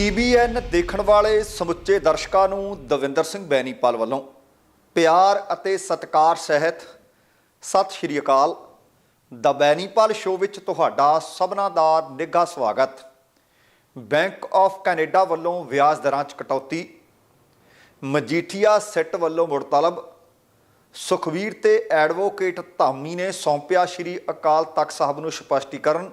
TBN ਦੇਖਣ ਵਾਲੇ ਸਮੁੱਚੇ ਦਰਸ਼ਕਾਂ ਨੂੰ ਦਵਿੰਦਰ ਸਿੰਘ ਬੈਨੀਪਾਲ ਵੱਲੋਂ ਪਿਆਰ ਅਤੇ ਸਤਿਕਾਰ ਸਹਿਤ ਸਤਿ ਸ਼੍ਰੀ ਅਕਾਲ। ਦਾ ਬੈਨੀਪਾਲ ਸ਼ੋਅ ਵਿੱਚ ਤੁਹਾਡਾ ਸਭਨਾ ਦਾ ਨਿੱਘਾ ਸਵਾਗਤ। ਬੈਂਕ ਆਫ ਕੈਨੇਡਾ ਵੱਲੋਂ ਵਿਆਜ ਦਰਾਂ 'ਚ ਕਟੌਤੀ। ਮਜੀਠੀਆ ਸਿੱਟ ਵੱਲੋਂ ਮੁੜਤਲਬ। ਸੁਖਵੀਰ ਤੇ ਐਡਵੋਕੇਟ ਧਾਮੀ ਨੇ ਸੌਂਪਿਆ ਸ਼੍ਰੀ ਅਕਾਲ ਤਖਤ ਸਾਹਿਬ ਨੂੰ ਸਪਸ਼ਟੀਕਰਨ।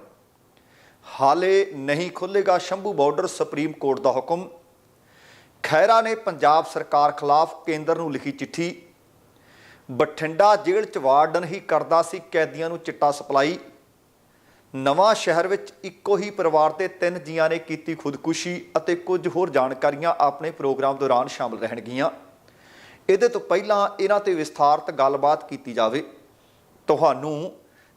ਹਾਲੇ ਨਹੀਂ ਖੁੱਲੇਗਾ ਸ਼ੰਭੂ ਬਾਰਡਰ ਸੁਪਰੀਮ ਕੋਰਟ ਦਾ ਹੁਕਮ। ਖੈਰਾ ਨੇ ਪੰਜਾਬ ਸਰਕਾਰ ਖਿਲਾਫ ਕੇਂਦਰ ਨੂੰ ਲਿਖੀ ਚਿੱਠੀ। ਬਠਿੰਡਾ ਜੇਲ੍ਹ ਚ ਵਾਰਡਨ ਹੀ ਕਰਦਾ ਸੀ ਕੈਦੀਆਂ ਨੂੰ ਚਿੱਟਾ ਸਪਲਾਈ। ਨਵਾਂ ਸ਼ਹਿਰ ਵਿੱਚ ਇੱਕੋ ਹੀ ਪਰਿਵਾਰ ਦੇ ਤਿੰਨ ਜੀਆਂ ਨੇ ਕੀਤੀ ਖੁਦਕੁਸ਼ੀ ਅਤੇ ਕੁਝ ਹੋਰ ਜਾਣਕਾਰੀਆਂ ਆਪਣੇ ਪ੍ਰੋਗਰਾਮ ਦੌਰਾਨ ਸ਼ਾਮਲ ਰਹਿਣਗੀਆਂ। ਇਹਦੇ ਤੋਂ ਪਹਿਲਾਂ ਇਹਨਾਂ ਤੇ ਵਿਸਥਾਰਤ ਗੱਲਬਾਤ ਕੀਤੀ ਜਾਵੇ। ਤੁਹਾਨੂੰ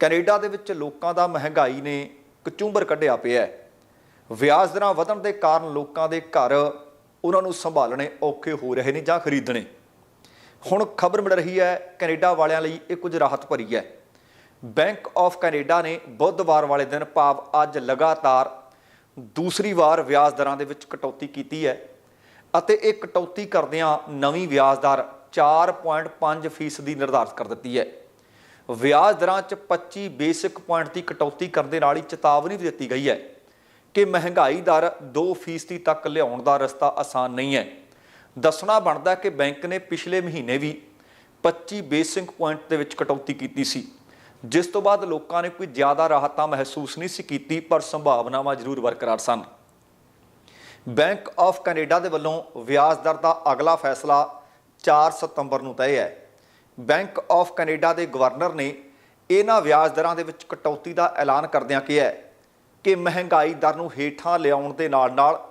ਕੈਨੇਡਾ ਦੇ ਵਿੱਚ ਲੋਕਾਂ ਦਾ ਮਹਿੰਗਾਈ ਨੇ ਕਚੂੰਬਰ ਕੱਢਿਆ ਪਿਆ ਹੈ। ਵਿਆਜ ਦਰਾਂ ਵਧਣ ਦੇ ਕਾਰਨ ਲੋਕਾਂ ਦੇ ਘਰ ਉਹਨਾਂ ਨੂੰ ਸੰਭਾਲਣੇ ਔਖੇ ਹੋ ਰਹੇ ਨੇ ਜਾਂ ਖਰੀਦਣੇ। ਹੁਣ ਖਬਰ ਮਿਲ ਰਹੀ ਹੈ, ਕੈਨੇਡਾ ਵਾਲਿਆਂ ਲਈ ਇਹ ਕੁਝ ਰਾਹਤ ਭਰੀ ਹੈ। ਬੈਂਕ ਆਫ ਕੈਨੇਡਾ ਨੇ ਬੁੱਧਵਾਰ ਵਾਲੇ ਦਿਨ ਭਾਵ ਅੱਜ ਲਗਾਤਾਰ ਦੂਸਰੀ ਵਾਰ ਵਿਆਜ ਦਰਾਂ ਦੇ ਵਿੱਚ ਕਟੌਤੀ ਕੀਤੀ ਹੈ ਅਤੇ ਇਹ ਕਟੌਤੀ ਕਰਦਿਆਂ ਨਵੀਂ ਵਿਆਜ ਦਰ 4.5% ਫੀਸਦੀ ਨਿਰਧਾਰਤ ਕਰ ਦਿੱਤੀ ਹੈ। ਵਿਆਜ ਦਰਾਂ 'ਚ 25 ਬੇਸਿਕ ਪੁਆਇੰਟ ਦੀ ਕਟੌਤੀ ਕਰਨ ਦੇ ਨਾਲ ਹੀ ਚੇਤਾਵਨੀ ਵੀ ਦਿੱਤੀ ਗਈ ਹੈ ਕਿ ਮਹਿੰਗਾਈ ਦਰ 2% ਤੱਕ ਲਿਆਉਣ ਦਾ ਰਸਤਾ ਆਸਾਨ ਨਹੀਂ ਹੈ। ਦੱਸਣਾ ਬਣਦਾ ਕਿ ਬੈਂਕ ਨੇ ਪਿਛਲੇ ਮਹੀਨੇ ਵੀ 25 ਬੇਸਿਕ ਪੁਆਇੰਟ ਦੇ ਵਿੱਚ ਕਟੌਤੀ ਕੀਤੀ ਸੀ, ਜਿਸ ਤੋਂ ਬਾਅਦ ਲੋਕਾਂ ਨੇ ਕੋਈ ਜ਼ਿਆਦਾ ਰਾਹਤਾਂ ਮਹਿਸੂਸ ਨਹੀਂ ਸੀ ਕੀਤੀ, ਪਰ ਸੰਭਾਵਨਾਵਾਂ ਜ਼ਰੂਰ ਬਰਕਰਾਰ ਸਨ। ਬੈਂਕ ਆਫ ਕੈਨੇਡਾ ਦੇ ਵੱਲੋਂ ਵਿਆਜ ਦਰ ਦਾ ਅਗਲਾ ਫੈਸਲਾ 4 ਸਤੰਬਰ ਨੂੰ ਤੈਅ ਹੈ। ਬੈਂਕ ਆਫ ਕੈਨੇਡਾ ਦੇ ਗਵਰਨਰ ਨੇ ਇਹਨਾਂ ਵਿਆਜ ਦਰਾਂ ਦੇ ਵਿੱਚ ਕਟੌਤੀ ਦਾ ਐਲਾਨ ਕਰਦਿਆਂ ਕਿਹਾ ਕਿ ਮਹਿੰਗਾਈ ਦਰ ਨੂੰ ਹੇਠਾਂ ਲਿਆਉਣ ਦੇ ਨਾਲ-ਨਾਲ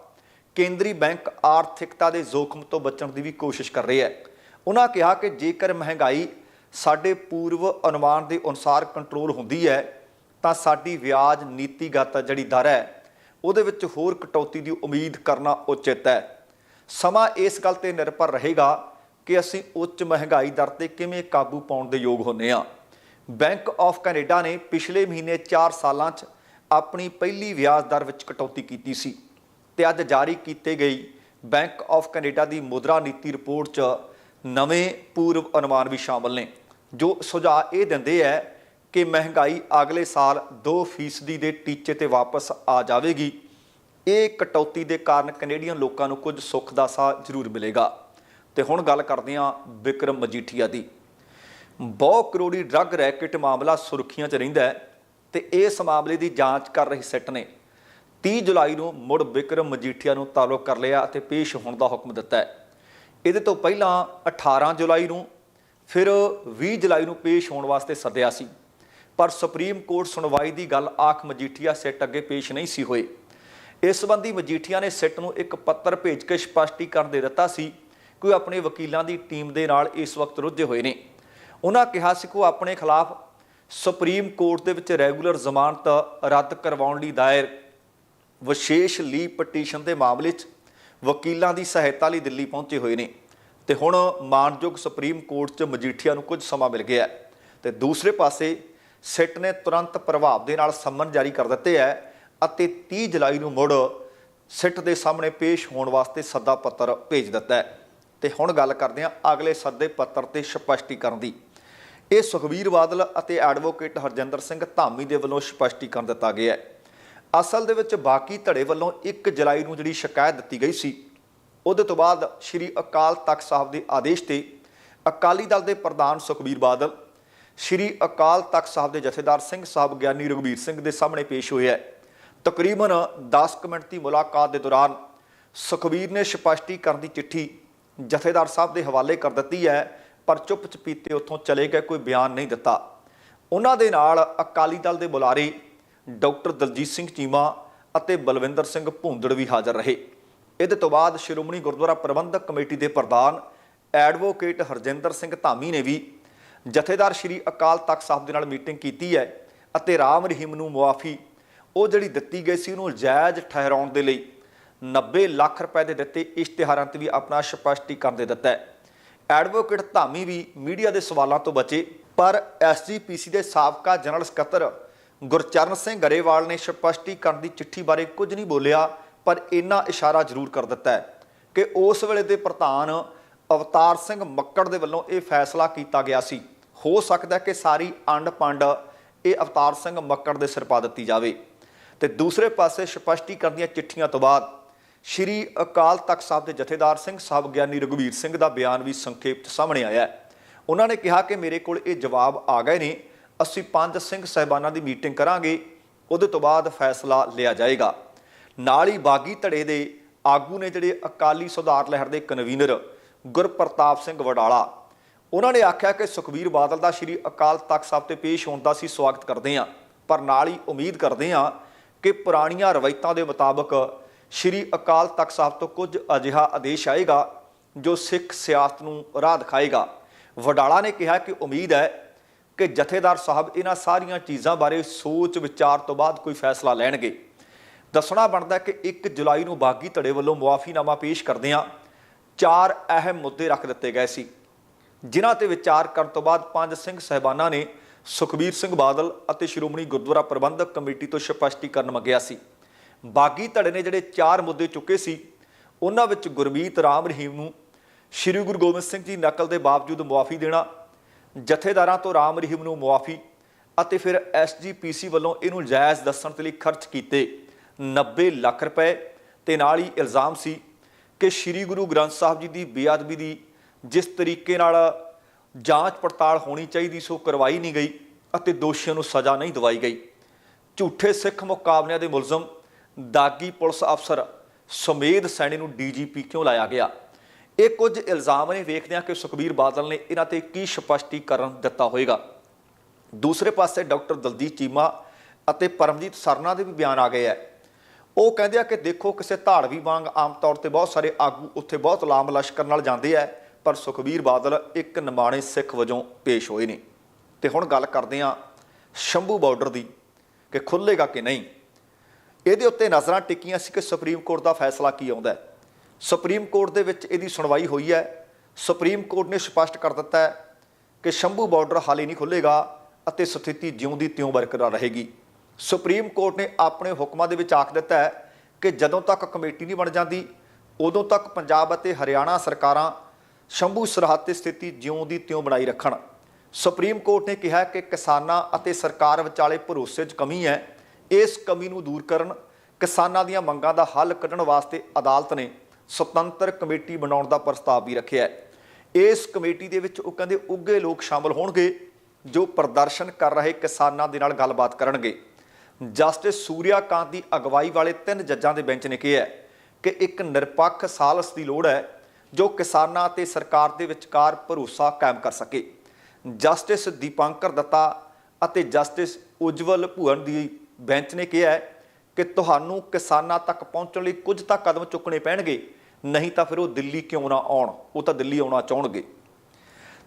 ਕੇਂਦਰੀ ਬੈਂਕ ਆਰਥਿਕਤਾ ਦੇ ਜ਼ੋਖਮ ਤੋਂ ਬਚਣ ਦੀ ਵੀ ਕੋਸ਼ਿਸ਼ ਕਰ ਰਿਹਾ ਹੈ। ਉਹਨਾਂ ਕਿਹਾ ਕਿ ਜੇਕਰ ਮਹਿੰਗਾਈ ਸਾਡੇ ਪੂਰਵ ਅਨੁਮਾਨ ਦੇ ਅਨੁਸਾਰ ਕੰਟਰੋਲ ਹੁੰਦੀ ਹੈ, ਤਾਂ ਸਾਡੀ ਵਿਆਜ ਨੀਤੀਗਤ ਜਿਹੜੀ ਦਰ ਹੈ, ਉਹਦੇ ਵਿੱਚ ਹੋਰ ਕਟੌਤੀ ਦੀ ਉਮੀਦ ਕਰਨਾ ਉਚਿਤ ਹੈ। ਸਮਾਂ ਇਸ ਗੱਲ ਤੇ ਨਿਰਭਰ ਰਹੇਗਾ ਕਿ ਅਸੀਂ ਉੱਚ ਮਹਿੰਗਾਈ ਦਰ ਤੇ ਕਿਵੇਂ ਕਾਬੂ ਪਾਉਣ ਦੇ ਯੋਗ ਹੁੰਨੇ ਆ ਬੈਂਕ ਆਫ ਕੈਨੇਡਾ ਨੇ ਪਿਛਲੇ ਮਹੀਨੇ 4 ਸਾਲਾਂ 'ਚ ਆਪਣੀ ਪਹਿਲੀ ਵਿਆਜ ਦਰ ਵਿੱਚ ਕਟੌਤੀ ਕੀਤੀ ਸੀ ਤੇ ਅੱਜ ਜਾਰੀ ਕੀਤੇ ਗਈ ਬੈਂਕ ਆਫ ਕੈਨੇਡਾ ਦੀ ਮੁਦਰਾ ਨੀਤੀ ਰਿਪੋਰਟ 'ਚ ਨਵੇਂ ਪੂਰਵ ਅਨੁਮਾਨ ਵੀ ਸ਼ਾਮਲ ਨੇ, ਜੋ ਸੁਝਾਅ ਇਹ ਦਿੰਦੇ ਹੈ ਕਿ ਮਹਿੰਗਾਈ ਅਗਲੇ ਸਾਲ 2% ਦੇ ਟੀਚੇ ਤੇ ਵਾਪਸ ਆ ਜਾਵੇਗੀ। ਇਹ ਕਟੌਤੀ ਦੇ ਕਾਰਨ ਕੈਨੇਡੀਅਨ ਲੋਕਾਂ ਨੂੰ ਕੁਝ ਸੁੱਖ ਦਾ ਸਾਹ ਜ਼ਰੂਰ ਮਿਲੇਗਾ। ਤੇ ਹੁਣ ਗੱਲ ਕਰਦੇ ਹਾਂ ਵਿਕਰਮ ਮਜੀਠੀਆ ਦੀ। ਬਹੁ ਕਰੋੜੀ ਡਰੱਗ ਰੈਕਟ ਮਾਮਲਾ ਸੁਰਖੀਆਂ 'ਚ ਰਹਿੰਦਾ ਹੈ ਤੇ ਇਸ ਮਾਮਲੇ ਦੀ ਜਾਂਚ ਕਰ ਰਹੀ ਸਿੱਟ ਨੇ। 30 ਜੁਲਾਈ ਨੂੰ ਮੁੜ ਵਿਕਰਮ ਮਜੀਠੀਆ ਨੂੰ ਤਾਲੁਕ ਕਰ ਲਿਆ ਅਤੇ ਪੇਸ਼ ਹੋਣ ਦਾ ਹੁਕਮ ਦਿੱਤਾ ਹੈ। ਇਹਦੇ ਤੋਂ ਪਹਿਲਾਂ 18 ਜੁਲਾਈ ਨੂੰ, ਫਿਰ 20 ਜੁਲਾਈ ਨੂੰ ਪੇਸ਼ ਹੋਣ ਵਾਸਤੇ ਸੱਦਿਆ ਸੀ। ਪਰ ਸੁਪਰੀਮ ਕੋਰਟ ਸੁਣਵਾਈ ਦੀ ਗੱਲ ਆਖ ਮਜੀਠੀਆ ਸਿੱਟ ਅੱਗੇ ਪੇਸ਼ ਨਹੀਂ ਸੀ ਹੋਏ। ਇਸ ਸੰਬੰਧੀ ਮਜੀਠੀਆ ਨੇ ਸਿੱਟ ਨੂੰ ਇੱਕ ਪੱਤਰ ਭੇਜ ਕੇ ਸਪਸ਼ਟੀਕਰਨ ਦੇ ਦਿੱਤਾ ਸੀ ਕਿ ਉਹ ਆਪਣੇ ਵਕੀਲਾਂ ਦੀ ਟੀਮ ਦੇ ਨਾਲ ਇਸ ਵਕਤ ਰੁੱਝੇ ਹੋਏ ਨੇ। ਉਹਨਾਂ ਕਿਹਾ ਸੀ ਕਿ ਉਹ ਆਪਣੇ ਖਿਲਾਫ ਸੁਪਰੀਮ ਕੋਰਟ ਦੇ ਵਿੱਚ ਰੈਗੂਲਰ ਜ਼ਮਾਨਤ ਰੱਦ ਕਰਵਾਉਣ ਲਈ ਦਾਇਰ। ਵਿਸ਼ੇਸ਼ ਲੀ ਪਟੀਸ਼ਨ ਦੇ ਮਾਮਲੇ 'ਚ ਵਕੀਲਾਂ ਦੀ ਸਹਾਇਤਾ ਲਈ ਦਿੱਲੀ ਪਹੁੰਚੇ ਹੋਏ ਨੇ। ਤੇ ਹੁਣ ਮਾਨਯੋਗ ਸੁਪਰੀਮ ਕੋਰਟ 'ਚ ਮਜੀਠੀਆ ਨੂੰ ਕੁਝ ਸਮਾਂ ਮਿਲ ਗਿਆ ਹੈ। ਤੇ ਦੂਸਰੇ ਪਾਸੇ, ਸਿੱਟ ਨੇ ਤੁਰੰਤ ਪ੍ਰਭਾਵ ਦੇ ਨਾਲ ਸੰਮਨ ਜਾਰੀ ਕਰ ਦਿੱਤੇ ਹੈ ਅਤੇ 30 ਜੁਲਾਈ ਨੂੰ ਮੁੜ ਸਿੱਟ ਦੇ ਸਾਹਮਣੇ ਪੇਸ਼ ਹੋਣ ਵਾਸਤੇ ਸੱਦਾ ਪੱਤਰ ਭੇਜ ਦਿੱਤਾ ਹੈ। ਤੇ ਹੁਣ ਗੱਲ ਕਰਦੇ ਹਾਂ ਅਗਲੇ ਸੱਦੇ ਪੱਤਰ ਤੇ ਸਪਸ਼ਟੀਕਰਨ ਦੀ। ਇਹ ਸੁਖਬੀਰ ਬਾਦਲ ਅਤੇ ਐਡਵੋਕੇਟ ਹਰਜਿੰਦਰ ਸਿੰਘ ਧਾਮੀ ਦੇ ਵੱਲੋਂ ਸਪਸ਼ਟੀਕਰਨ ਦਿੱਤਾ ਗਿਆ ਹੈ। ਅਸਲ ਦੇ ਵਿੱਚ ਬਾਕੀ ਧੜੇ ਵੱਲੋਂ 1 ਜੁਲਾਈ ਨੂੰ ਜਿਹੜੀ ਸ਼ਿਕਾਇਤ ਦਿੱਤੀ ਗਈ ਸੀ, ਉਹਦੇ ਤੋਂ ਬਾਅਦ ਸ੍ਰੀ ਅਕਾਲ ਤਖਤ ਸਾਹਿਬ ਦੇ ਆਦੇਸ਼ ਤੇ ਅਕਾਲੀ ਦਲ ਦੇ ਪ੍ਰਧਾਨ ਸੁਖਬੀਰ ਬਾਦਲ, ਸ੍ਰੀ ਅਕਾਲ ਤਖਤ ਸਾਹਿਬ ਦੇ ਜਥੇਦਾਰ ਸਿੰਘ ਸਾਹਿਬ ਗਿਆਨੀ ਰਘਬੀਰ ਸਿੰਘ ਦੇ ਸਾਹਮਣੇ ਪੇਸ਼ ਹੋਇਆ ਹੈ। ਤਕਰੀਬਨ 10 ਕੁ ਮਿੰਟ ਦੀ ਮੁਲਾਕਾਤ ਦੇ ਦੌਰਾਨ ਸੁਖਬੀਰ ਨੇ ਸਪਸ਼ਟੀਕਰਨ ਦੀ ਚਿੱਠੀ ਜਥੇਦਾਰ ਸਾਹਿਬ ਦੇ ਹਵਾਲੇ ਕਰ ਦਿੱਤੀ ਹੈ, ਪਰ ਚੁੱਪ ਚਪੀਤੇ ਉੱਥੋਂ ਚਲੇ ਗਏ, ਕੋਈ ਬਿਆਨ ਨਹੀਂ ਦਿੱਤਾ। ਉਹਨਾਂ ਦੇ ਨਾਲ ਅਕਾਲੀ ਦਲ ਦੇ ਬੁਲਾਰੇ ਡਾਕਟਰ ਦਲਜੀਤ ਸਿੰਘ ਚੀਮਾ ਅਤੇ ਬਲਵਿੰਦਰ ਸਿੰਘ ਭੁੰਦੜ ਵੀ ਹਾਜ਼ਰ ਰਹੇ। ਇਹਦੇ ਤੋਂ ਬਾਅਦ ਸ਼੍ਰੋਮਣੀ ਗੁਰਦੁਆਰਾ ਪ੍ਰਬੰਧਕ ਕਮੇਟੀ ਦੇ ਪ੍ਰਧਾਨ ਐਡਵੋਕੇਟ ਹਰਜਿੰਦਰ ਸਿੰਘ ਧਾਮੀ ਨੇ ਵੀ ਜਥੇਦਾਰ ਸ਼੍ਰੀ ਅਕਾਲ ਤਖਤ ਸਾਹਿਬ ਦੇ ਨਾਲ ਮੀਟਿੰਗ ਕੀਤੀ ਹੈ ਅਤੇ ਰਾਮ ਰਹੀਮ ਨੂੰ ਮੁਆਫੀ ਉਹ ਜਿਹੜੀ ਦਿੱਤੀ ਗਈ ਸੀ, ਉਹਨੂੰ ਜਾਇਜ਼ ਠਹਿਰਾਉਣ ਦੇ ਲਈ 90 ਲੱਖ ਰੁਪਏ ਦੇ ਦਿੱਤੇ ਇਸ਼ਤਿਹਾਰਾਂ ਤੇ ਵੀ ਆਪਣਾ ਸਪਸ਼ਟੀਕਰਨ ਦੇ ਦਿੱਤਾ ਹੈ। ਐਡਵੋਕੇਟ ਧਾਮੀ ਵੀ ਮੀਡੀਆ ਦੇ ਸਵਾਲਾਂ ਤੋਂ ਬਚੇ, ਪਰ ਐਸਜੀਪੀਸੀ ਦੇ ਸਾਬਕਾ ਜਨਰਲ ਸਕੱਤਰ ਗੁਰਚਰਨ ਸਿੰਘ ਗਰੇਵਾਲ ਨੇ ਸਪਸ਼ਟੀਕਰਨ ਦੀ ਚਿੱਠੀ ਬਾਰੇ ਕੁਝ ਨਹੀਂ ਬੋਲਿਆ, ਪਰ ਇੰਨਾ ਇਸ਼ਾਰਾ ਜ਼ਰੂਰ ਕਰ ਦਿੱਤਾ ਹੈ ਕਿ ਉਸ ਵੇਲੇ ਦੇ ਪ੍ਰਧਾਨ ਅਵਤਾਰ ਸਿੰਘ ਮੱਕੜ ਦੇ ਵੱਲੋਂ ਇਹ ਫੈਸਲਾ ਕੀਤਾ ਗਿਆ ਸੀ। ਹੋ ਸਕਦਾ ਹੈ ਕਿ ਸਾਰੀ ਅੰਡ ਪੰਡ ਇਹ ਅਵਤਾਰ ਸਿੰਘ ਮੱਕੜ ਦੇ ਸਿਰ ਪਾ ਦਿੱਤੀ ਜਾਵੇ। ਤੇ ਦੂਸਰੇ ਪਾਸੇ ਸਪਸ਼ਟੀਕਰਨ ਦੀਆਂ ਚਿੱਠੀਆਂ ਤੋਂ ਬਾਅਦ ਸ਼੍ਰੀ ਅਕਾਲ ਤਖਤ ਸਾਹਿਬ ਦੇ ਜਥੇਦਾਰ ਸਿੰਘ ਸਾਹਿਬ ਗਿਆਨੀ ਰਘੁਵੀਰ ਸਿੰਘ ਦਾ ਬਿਆਨ ਵੀ ਸੰਖੇਪ 'ਚ ਸਾਹਮਣੇ ਆਇਆ ਹੈ। ਉਹਨਾਂ ਨੇ ਕਿਹਾ ਕਿ ਮੇਰੇ ਕੋਲ ਇਹ ਜਵਾਬ ਆ ਗਏ ਨੇ, ਅਸੀਂ ਪੰਜ ਸਿੰਘ ਸਹਿਬਾਨਾਂ ਦੀ ਮੀਟਿੰਗ ਕਰਾਂਗੇ, ਉਹਦੇ ਤੋਂ ਬਾਅਦ ਫੈਸਲਾ ਲਿਆ ਜਾਏਗਾ। ਨਾਲ ਹੀ ਬਾਗੀ ਧੜੇ ਦੇ ਆਗੂ ਨੇ ਜਿਹੜੇ ਅਕਾਲੀ ਸੁਧਾਰ ਲਹਿਰ ਦੇ ਕਨਵੀਨਰ ਗੁਰਪ੍ਰਤਾਪ ਸਿੰਘ ਵਡਾਲਾ, ਉਹਨਾਂ ਨੇ ਆਖਿਆ ਕਿ ਸੁਖਬੀਰ ਬਾਦਲ ਦਾ ਸ਼੍ਰੀ ਅਕਾਲ ਤਖਤ ਸਾਹਿਬ ਤੇ ਪੇਸ਼ ਹੋਣ ਦਾ ਅਸੀਂ ਸਵਾਗਤ ਕਰਦੇ ਹਾਂ, ਪਰ ਨਾਲ ਹੀ ਉਮੀਦ ਕਰਦੇ ਹਾਂ ਕਿ ਪੁਰਾਣੀਆਂ ਰਵਾਇਤਾਂ ਦੇ ਮੁਤਾਬਕ ਸ਼੍ਰੀ ਅਕਾਲ ਤਖਤ ਸਾਹਿਬ ਤੋਂ ਕੁਝ ਅਜਿਹਾ ਆਦੇਸ਼ ਆਏਗਾ, ਜੋ ਸਿੱਖ ਸਿਆਸਤ ਨੂੰ ਰਾਹ ਦਿਖਾਏਗਾ। ਵਡਾਲਾ ਨੇ ਕਿਹਾ ਕਿ ਉਮੀਦ ਹੈ ਕਿ ਜਥੇਦਾਰ ਸਾਹਿਬ ਇਹਨਾਂ ਸਾਰੀਆਂ ਚੀਜ਼ਾਂ ਬਾਰੇ ਸੋਚ ਵਿਚਾਰ ਤੋਂ ਬਾਅਦ ਕੋਈ ਫੈਸਲਾ ਲੈਣਗੇ। ਦੱਸਣਾ ਬਣਦਾ ਕਿ 1 ਜੁਲਾਈ ਨੂੰ ਬਾਗੀ ਧੜੇ ਵੱਲੋਂ ਮੁਆਫੀਨਾਮਾ ਪੇਸ਼ ਕਰਦਿਆਂ ਚਾਰ ਅਹਿਮ ਮੁੱਦੇ ਰੱਖ ਦਿੱਤੇ ਗਏ ਸੀ। ਜਿਨ੍ਹਾਂ ਤੇ ਵਿਚਾਰ ਕਰਨ ਤੋਂ ਬਾਅਦ ਪੰਜ ਸਿੰਘ ਸਹਿਬਾਨਾਂ ਨੇ ਸੁਖਬੀਰ ਸਿੰਘ ਬਾਦਲ ਅਤੇ ਸ਼੍ਰੋਮਣੀ ਗੁਰਦੁਆਰਾ ਪ੍ਰਬੰਧਕ ਕਮੇਟੀ ਤੋਂ ਸਪਸ਼ਟੀਕਰਨ ਮੰਗਿਆ ਸੀ। ਬਾਗੀ ਧੜੇ ਨੇ ਜਿਹੜੇ ਚਾਰ ਮੁੱਦੇ ਚੁੱਕੇ ਸੀ, ਉਹਨਾਂ ਵਿੱਚ ਗੁਰਮੀਤ ਰਾਮ ਰਹੀਮ ਨੂੰ ਸ਼੍ਰੀ ਗੁਰੂ ਗੋਬਿੰਦ ਸਿੰਘ ਜੀ ਨਕਲ ਦੇ ਬਾਵਜੂਦ ਮੁਆਫੀ ਦੇਣਾ, ਜਥੇਦਾਰਾਂ ਤੋਂ ਰਾਮ ਰਹੀਮ ਨੂੰ ਮੁਆਫੀ ਅਤੇ ਫਿਰ ਐਸਜੀਪੀਸੀ ਵੱਲੋਂ ਇਹਨੂੰ ਜਾਇਜ਼ ਦੱਸਣ ਦੇ ਲਈ ਖਰਚ ਕੀਤੇ 90 ਲੱਖ ਰੁਪਏ ਤੇ ਨਾਲ ਹੀ ਇਲਜ਼ਾਮ ਸੀ ਕਿ ਸ੍ਰੀ ਗੁਰੂ ਗ੍ਰੰਥ ਸਾਹਿਬ ਜੀ ਦੀ ਬੇਅਦਬੀ ਦੀ ਜਿਸ ਤਰੀਕੇ ਨਾਲ ਜਾਂਚ ਪੜਤਾਲ ਹੋਣੀ ਚਾਹੀਦੀ ਸੋ ਕਰਵਾਈ ਨਹੀਂ ਗਈ ਅਤੇ ਦੋਸ਼ੀਆਂ ਨੂੰ ਸਜ਼ਾ ਨਹੀਂ ਦਿਵਾਈ ਗਈ। ਝੂਠੇ ਸਿੱਖ ਮੁਕਾਬਲਿਆਂ ਦੇ ਮੁਲਜ਼ਮ ਦਾਗੀ ਪੁਲਿਸ ਅਫਸਰ ਸੁਮੇਧ ਸੈਣੀ ਨੂੰ ਡੀਜੀਪੀ ਕਿਉਂ ਲਾਇਆ ਗਿਆ? ਇਹ ਕੁਝ ਇਲਜ਼ਾਮ ਨੇ ਵੇਖਦੇ ਹਾਂ ਕਿ ਸੁਖਬੀਰ ਬਾਦਲ ਨੇ ਇਹਨਾਂ ਤੇ ਕੀ ਸਪਸ਼ਟੀਕਰਨ ਦਿੱਤਾ ਹੋਵੇਗਾ। ਦੂਸਰੇ ਪਾਸੇ ਡਾਕਟਰ ਦਲਜੀਤ ਚੀਮਾ ਅਤੇ ਪਰਮਜੀਤ ਸਰਨਾ ਦੇ ਵੀ ਬਿਆਨ ਆ ਗਏ ਹੈ। ਉਹ ਕਹਿੰਦੇ ਆ ਕਿ ਦੇਖੋ, ਕਿਸੇ ਧਾੜਵੀ ਵਾਂਗ ਆਮ ਤੌਰ ਤੇ ਬਹੁਤ ਸਾਰੇ ਆਗੂ ਉੱਥੇ ਬਹੁਤ ਲਾਮ ਲਸ਼ਕਰ ਨਾਲ ਜਾਂਦੇ ਆ, ਪਰ ਸੁਖਬੀਰ ਬਾਦਲ ਇੱਕ ਨਿਮਾਣੇ ਸਿੱਖ ਵਜੋਂ ਪੇਸ਼ ਹੋਏ ਨੇ। ਤੇ ਹੁਣ ਗੱਲ ਕਰਦੇ ਆ ਸ਼ੰਭੂ ਬਾਰਡਰ ਦੀ, ਕਿ ਖੁੱਲੇਗਾ ਕਿ ਨਹੀਂ? ਇਹਦੇ ਉੱਤੇ ਨਜ਼ਰਾਂ ਟਿੱਕੀਆਂ ਸੀ ਕਿ ਸੁਪਰੀਮ ਕੋਰਟ ਦਾ ਫੈਸਲਾ ਕੀ ਆਉਂਦਾ ਹੈ। ਸੁਪਰੀਮ ਕੋਰਟ ਦੇ ਵਿੱਚ ਇਹਦੀ ਸੁਣਵਾਈ ਹੋਈ ਹੈ। ਸੁਪਰੀਮ ਕੋਰਟ ਨੇ ਸਪਸ਼ਟ ਕਰ ਦਿੱਤਾ ਹੈ ਕਿ ਸ਼ੰਭੂ ਬਾਰਡਰ ਹਾਲੇ ਨਹੀਂ ਖੁੱਲੇਗਾ ਅਤੇ ਸਥਿਤੀ ਜਿਉਂ ਦੀ ਤਿਉਂ ਬਰਕਰਾਰ ਰਹੇਗੀ। ਸੁਪਰੀਮ ਕੋਰਟ ਨੇ ਆਪਣੇ ਹੁਕਮਾਂ ਦੇ ਵਿੱਚ ਆਖ ਦਿੱਤਾ ਹੈ ਕਿ ਜਦੋਂ ਤੱਕ ਕਮੇਟੀ ਨਹੀਂ ਬਣ ਜਾਂਦੀ, ਉਦੋਂ ਤੱਕ ਪੰਜਾਬ ਅਤੇ ਹਰਿਆਣਾ ਸਰਕਾਰਾਂ ਸ਼ੰਭੂ ਸਰਹੱਦ ਤੇ ਸਥਿਤੀ ਜਿਉਂ ਦੀ ਤਿਉਂ ਬਣਾਈ ਰੱਖਣ। ਸੁਪਰੀਮ ਕੋਰਟ ਨੇ ਕਿਹਾ ਕਿ ਕਿਸਾਨਾਂ ਅਤੇ ਸਰਕਾਰ ਵਿਚਾਲੇ ਭਰੋਸੇ 'ਚ ਕਮੀ ਹੈ। ਇਸ ਕਮੀ ਨੂੰ ਦੂਰ ਕਰਨ, ਕਿਸਾਨਾਂ ਦੀਆਂ ਮੰਗਾਂ ਦਾ ਹੱਲ ਕੱਢਣ ਵਾਸਤੇ ਅਦਾਲਤ ਨੇ ਸੁਤੰਤਰ ਕਮੇਟੀ ਬਣਾਉਣ ਦਾ ਪ੍ਰਸਤਾਵ ਵੀ ਰੱਖਿਆ ਹੈ। ਇਸ ਕਮੇਟੀ ਦੇ ਵਿੱਚ ਉਹ ਕਹਿੰਦੇ ਉੱਗੇ ਲੋਕ ਸ਼ਾਮਲ ਹੋਣਗੇ, ਜੋ ਪ੍ਰਦਰਸ਼ਨ ਕਰ ਰਹੇ ਕਿਸਾਨਾਂ ਦੇ ਨਾਲ ਗੱਲਬਾਤ ਕਰਨਗੇ। ਜਸਟਿਸ ਸੂਰਿਆਕਾਂਤ ਦੀ ਅਗਵਾਈ ਵਾਲੇ ਤਿੰਨ ਜੱਜਾਂ ਦੇ ਬੈਂਚ ਨੇ ਕਿਹਾ ਕਿ ਇੱਕ ਨਿਰਪੱਖ ਸਾਲਸ ਦੀ ਲੋੜ ਹੈ, ਜੋ ਕਿਸਾਨਾਂ ਅਤੇ ਸਰਕਾਰ ਦੇ ਵਿਚਕਾਰ ਭਰੋਸਾ ਕਾਇਮ ਕਰ ਸਕੇ। ਜਸਟਿਸ ਦੀਪੰਕਰ ਦੱਤਾ ਅਤੇ ਜਸਟਿਸ ਉਜਵਲ ਭੂਰਨ ਦੀ ਬੈਂਚ ਨੇ ਕਿਹਾ ਕਿ ਤੁਹਾਨੂੰ ਕਿਸਾਨਾਂ ਤੱਕ ਪਹੁੰਚਣ ਲਈ ਕੁਝ ਤਾਂ ਕਦਮ ਚੁੱਕਣੇ ਪੈਣਗੇ, ਨਹੀਂ ਤਾਂ ਫਿਰ ਉਹ ਦਿੱਲੀ ਕਿਉਂ ਨਾ ਆਉਣ? ਉਹ ਤਾਂ ਦਿੱਲੀ ਆਉਣਾ ਚਾਹਣਗੇ।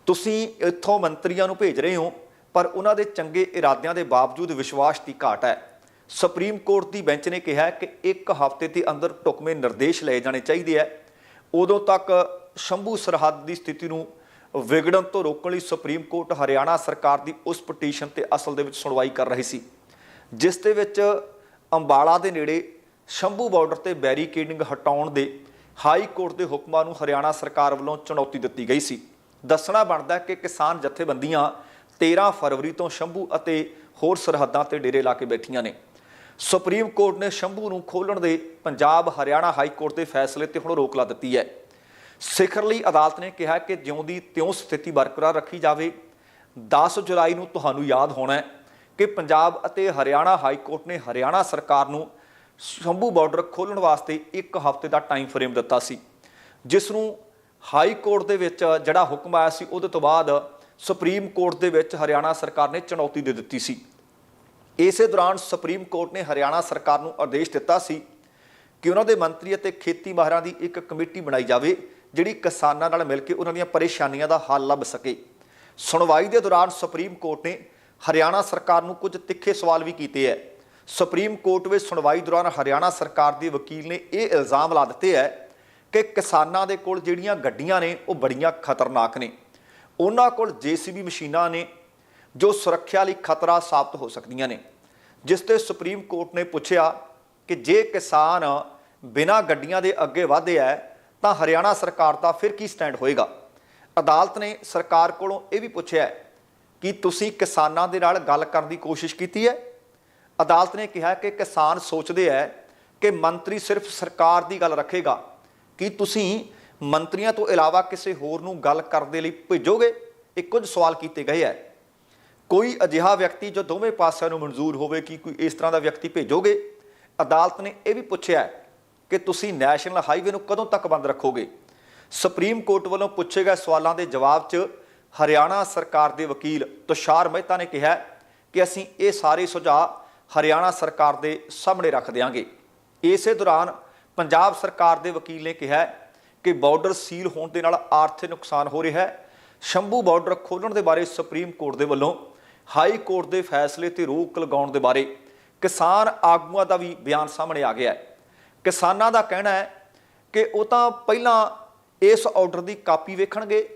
ਤੁਸੀਂ ਇੱਥੋਂ ਮੰਤਰੀਆਂ ਨੂੰ ਭੇਜ ਰਹੇ ਹੋ, ਪਰ ਉਹਨਾਂ ਦੇ ਚੰਗੇ ਇਰਾਦਿਆਂ ਦੇ ਬਾਵਜੂਦ ਵਿਸ਼ਵਾਸ ਦੀ ਘਾਟ ਹੈ। ਸੁਪਰੀਮ ਕੋਰਟ ਦੀ ਬੈਂਚ ਨੇ ਕਿਹਾ ਕਿ ਇੱਕ ਹਫ਼ਤੇ ਦੇ ਅੰਦਰ ਟੁਕਮੇ ਨਿਰਦੇਸ਼ ਲਏ ਜਾਣੇ ਚਾਹੀਦੇ ਹੈ। ਉਦੋਂ ਤੱਕ ਸ਼ੰਭੂ ਸਰਹੱਦ ਦੀ ਸਥਿਤੀ ਨੂੰ ਵਿਗੜਨ ਤੋਂ ਰੋਕਣ ਲਈ ਸੁਪਰੀਮ ਕੋਰਟ ਹਰਿਆਣਾ ਸਰਕਾਰ ਦੀ ਉਸ ਪਟੀਸ਼ਨ ਤੇ ਅਸਲ ਦੇ ਵਿੱਚ ਸੁਣਵਾਈ ਕਰ ਰਹੀ ਸੀ। ਜਿਸ ਦੇ ਵਿੱਚ ਅੰਬਾਲਾ ਦੇ ਨੇੜੇ ਸ਼ੰਭੂ ਬਾਰਡਰ ਤੇ ਬੈਰੀਕੇਡਿੰਗ ਹਟਾਉਣ ਦੇ ਹਾਈ ਕੋਰਟ ਦੇ ਹੁਕਮਾਂ ਨੂੰ ਹਰਿਆਣਾ ਸਰਕਾਰ ਵੱਲੋਂ ਚੁਣੌਤੀ ਦਿੱਤੀ ਗਈ ਸੀ। ਦੱਸਣਾ ਬਣਦਾ ਕਿ ਕਿਸਾਨ ਜਥੇਬੰਦੀਆਂ 13 ਫਰਵਰੀ ਤੋਂ ਸ਼ੰਭੂ ਅਤੇ ਹੋਰ ਸਰਹੱਦਾਂ ਤੇ ਡੇਰੇ ਲਾ ਕੇ ਬੈਠੀਆਂ ਨੇ। ਸੁਪਰੀਮ ਕੋਰਟ ਨੇ ਸ਼ੰਭੂ ਨੂੰ ਖੋਲਣ ਦੇ ਪੰਜਾਬ ਹਰਿਆਣਾ ਹਾਈ ਕੋਰਟ ਦੇ ਫੈਸਲੇ ਤੇ ਹੁਣ ਰੋਕ ਲਾ ਦਿੱਤੀ ਹੈ। ਸਿਖਰਲੀ ਅਦਾਲਤ ਨੇ ਕਿਹਾ ਕਿ ਜਿਉਂ ਦੀ ਤਿਉਂ ਸਥਿਤੀ ਬਰਕਰਾਰ ਰੱਖੀ ਜਾਵੇ। 10 ਜੁਲਾਈ ਨੂੰ ਤੁਹਾਨੂੰ ਯਾਦ ਹੋਣਾ ਹੈ। ਕਿ ਪੰਜਾਬ ਅਤੇ ਹਰਿਆਣਾ ਹਾਈ ਕੋਰਟ ਨੇ ਹਰਿਆਣਾ ਸਰਕਾਰ ਨੂੰ ਸ਼ੰਭੂ ਬਾਰਡਰ ਖੋਲਣ ਵਾਸਤੇ ਇੱਕ ਹਫ਼ਤੇ ਦਾ ਟਾਈਮ ਫਰੇਮ ਦਿੱਤਾ ਸੀ, ਜਿਸ ਨੂੰ ਹਾਈ ਕੋਰਟ ਦੇ ਵਿੱਚ ਜਿਹੜਾ ਹੁਕਮ ਆਇਆ ਸੀ, ਉਹਦੇ ਤੋਂ ਬਾਅਦ ਸੁਪਰੀਮ ਕੋਰਟ ਦੇ ਵਿੱਚ ਹਰਿਆਣਾ ਸਰਕਾਰ ਨੇ ਚੁਣੌਤੀ ਦੇ ਦਿੱਤੀ ਸੀ। ਇਸੇ ਦੌਰਾਨ ਸੁਪਰੀਮ ਕੋਰਟ ਨੇ ਹਰਿਆਣਾ ਸਰਕਾਰ ਨੂੰ ਆਦੇਸ਼ ਦਿੱਤਾ ਸੀ ਕਿ ਉਹਨਾਂ ਦੇ ਮੰਤਰੀ ਅਤੇ ਖੇਤੀ ਮਾਹਰਾਂ ਦੀ ਇੱਕ ਕਮੇਟੀ ਬਣਾਈ ਜਾਵੇ, ਜਿਹੜੀ ਕਿਸਾਨਾਂ ਨਾਲ ਮਿਲ ਕੇ ਉਹਨਾਂ ਦੀਆਂ ਪਰੇਸ਼ਾਨੀਆਂ ਦਾ ਹੱਲ ਲੱਭ ਸਕੇ। ਸੁਣਵਾਈ ਦੇ ਦੌਰਾਨ ਸੁਪਰੀਮ ਕੋਰਟ ਨੇ ਹਰਿਆਣਾ ਸਰਕਾਰ ਨੂੰ ਕੁਝ ਤਿੱਖੇ ਸਵਾਲ ਵੀ ਕੀਤੇ ਹੈ ਸੁਪਰੀਮ ਕੋਰਟ ਵਿੱਚ ਸੁਣਵਾਈ ਦੌਰਾਨ ਹਰਿਆਣਾ ਸਰਕਾਰ ਦੇ ਵਕੀਲ ਨੇ ਇਹ ਇਲਜ਼ਾਮ ਲਾ ਦਿੱਤੇ ਹੈ ਕਿ ਕਿਸਾਨਾਂ ਦੇ ਕੋਲ ਜਿਹੜੀਆਂ ਗੱਡੀਆਂ ਨੇ, ਉਹ ਬੜੀਆਂ ਖਤਰਨਾਕ ਨੇ। ਉਹਨਾਂ ਕੋਲ ਜੀਸੀਬੀ ਮਸ਼ੀਨਾਂ ਨੇ, ਜੋ ਸੁਰੱਖਿਆ ਲਈ ਖਤਰਾ ਸਾਬਤ ਹੋ ਸਕਦੀਆਂ ਨੇ। ਜਿਸ ਤੇ ਸੁਪਰੀਮ ਕੋਰਟ ਨੇ ਪੁੱਛਿਆ ਕਿ ਜੇ ਕਿਸਾਨ ਬਿਨਾਂ ਗੱਡੀਆਂ ਦੇ ਅੱਗੇ ਵਧੇ ਹੈ ਤਾਂ ਹਰਿਆਣਾ ਸਰਕਾਰ ਦਾ ਫਿਰ ਕੀ ਸਟੈਂਡ ਹੋਏਗਾ? ਅਦਾਲਤ ਨੇ ਸਰਕਾਰ ਕੋਲੋਂ ਇਹ ਵੀ ਪੁੱਛਿਆ ਕਿ ਤੁਸੀਂ ਕਿਸਾਨਾਂ ਦੇ ਨਾਲ ਗੱਲ ਕਰਨ ਦੀ ਕੋਸ਼ਿਸ਼ ਕੀਤੀ ਹੈ? ਅਦਾਲਤ ਨੇ ਕਿਹਾ ਕਿ ਕਿਸਾਨ ਸੋਚਦੇ ਹੈ ਕਿ ਮੰਤਰੀ ਸਿਰਫ ਸਰਕਾਰ ਦੀ ਗੱਲ ਰੱਖੇਗਾ। ਕੀ ਤੁਸੀਂ ਮੰਤਰੀਆਂ ਤੋਂ ਇਲਾਵਾ ਕਿਸੇ ਹੋਰ ਨੂੰ ਗੱਲ ਕਰਨ ਦੇ ਲਈ ਭੇਜੋਗੇ? ਇਹ ਕੁਝ ਸਵਾਲ ਕੀਤੇ ਗਏ ਹੈ। ਕੋਈ ਅਜਿਹਾ ਵਿਅਕਤੀ ਜੋ ਦੋਵੇਂ ਪਾਸਿਆਂ ਨੂੰ ਮਨਜ਼ੂਰ ਹੋਵੇ, ਕਿ ਕੋਈ ਇਸ ਤਰ੍ਹਾਂ ਦਾ ਵਿਅਕਤੀ ਭੇਜੋਗੇ? ਅਦਾਲਤ ਨੇ ਇਹ ਵੀ ਪੁੱਛਿਆ ਕਿ ਤੁਸੀਂ ਨੈਸ਼ਨਲ ਹਾਈਵੇ ਨੂੰ ਕਦੋਂ ਤੱਕ ਬੰਦ ਰੱਖੋਗੇ? ਸੁਪਰੀਮ ਕੋਰਟ ਵੱਲੋਂ ਪੁੱਛੇ ਗਏ ਸਵਾਲਾਂ ਦੇ ਜਵਾਬ 'ਚ ਹਰਿਆਣਾ ਸਰਕਾਰ ਦੇ ਵਕੀਲ ਤੁਸ਼ਾਰ ਮਹਿਤਾ ਨੇ ਕਿਹਾ ਕਿ ਅਸੀਂ ਇਹ ਸਾਰੇ ਸੁਝਾਅ ਹਰਿਆਣਾ ਸਰਕਾਰ ਦੇ ਸਾਹਮਣੇ ਰੱਖ ਦਿਆਂਗੇ। ਇਸੇ ਦੌਰਾਨ ਪੰਜਾਬ ਸਰਕਾਰ ਦੇ ਵਕੀਲ ਨੇ ਕਿਹਾ ਕਿ ਬਾਰਡਰ ਸੀਲ ਹੋਣ ਦੇ ਨਾਲ ਆਰਥਿਕ ਨੁਕਸਾਨ ਹੋ ਰਿਹਾ ਹੈ। ਸ਼ੰਭੂ ਬਾਰਡਰ ਖੋਲ੍ਹਣ ਦੇ ਬਾਰੇ ਸੁਪਰੀਮ ਕੋਰਟ ਦੇ ਵੱਲੋਂ ਹਾਈ ਕੋਰਟ ਦੇ ਫੈਸਲੇ ਤੇ ਰੋਕ ਲਗਾਉਣ ਦੇ ਬਾਰੇ ਕਿਸਾਨ ਆਗੂਆਂ ਦਾ ਵੀ ਬਿਆਨ ਸਾਹਮਣੇ ਆ ਗਿਆ ਹੈ। ਕਿਸਾਨਾਂ ਦਾ ਕਹਿਣਾ ਹੈ ਕਿ ਉਹ ਤਾਂ ਪਹਿਲਾਂ ਇਸ ਆਰਡਰ ਦੀ ਕਾਪੀ ਵੇਖਣਗੇ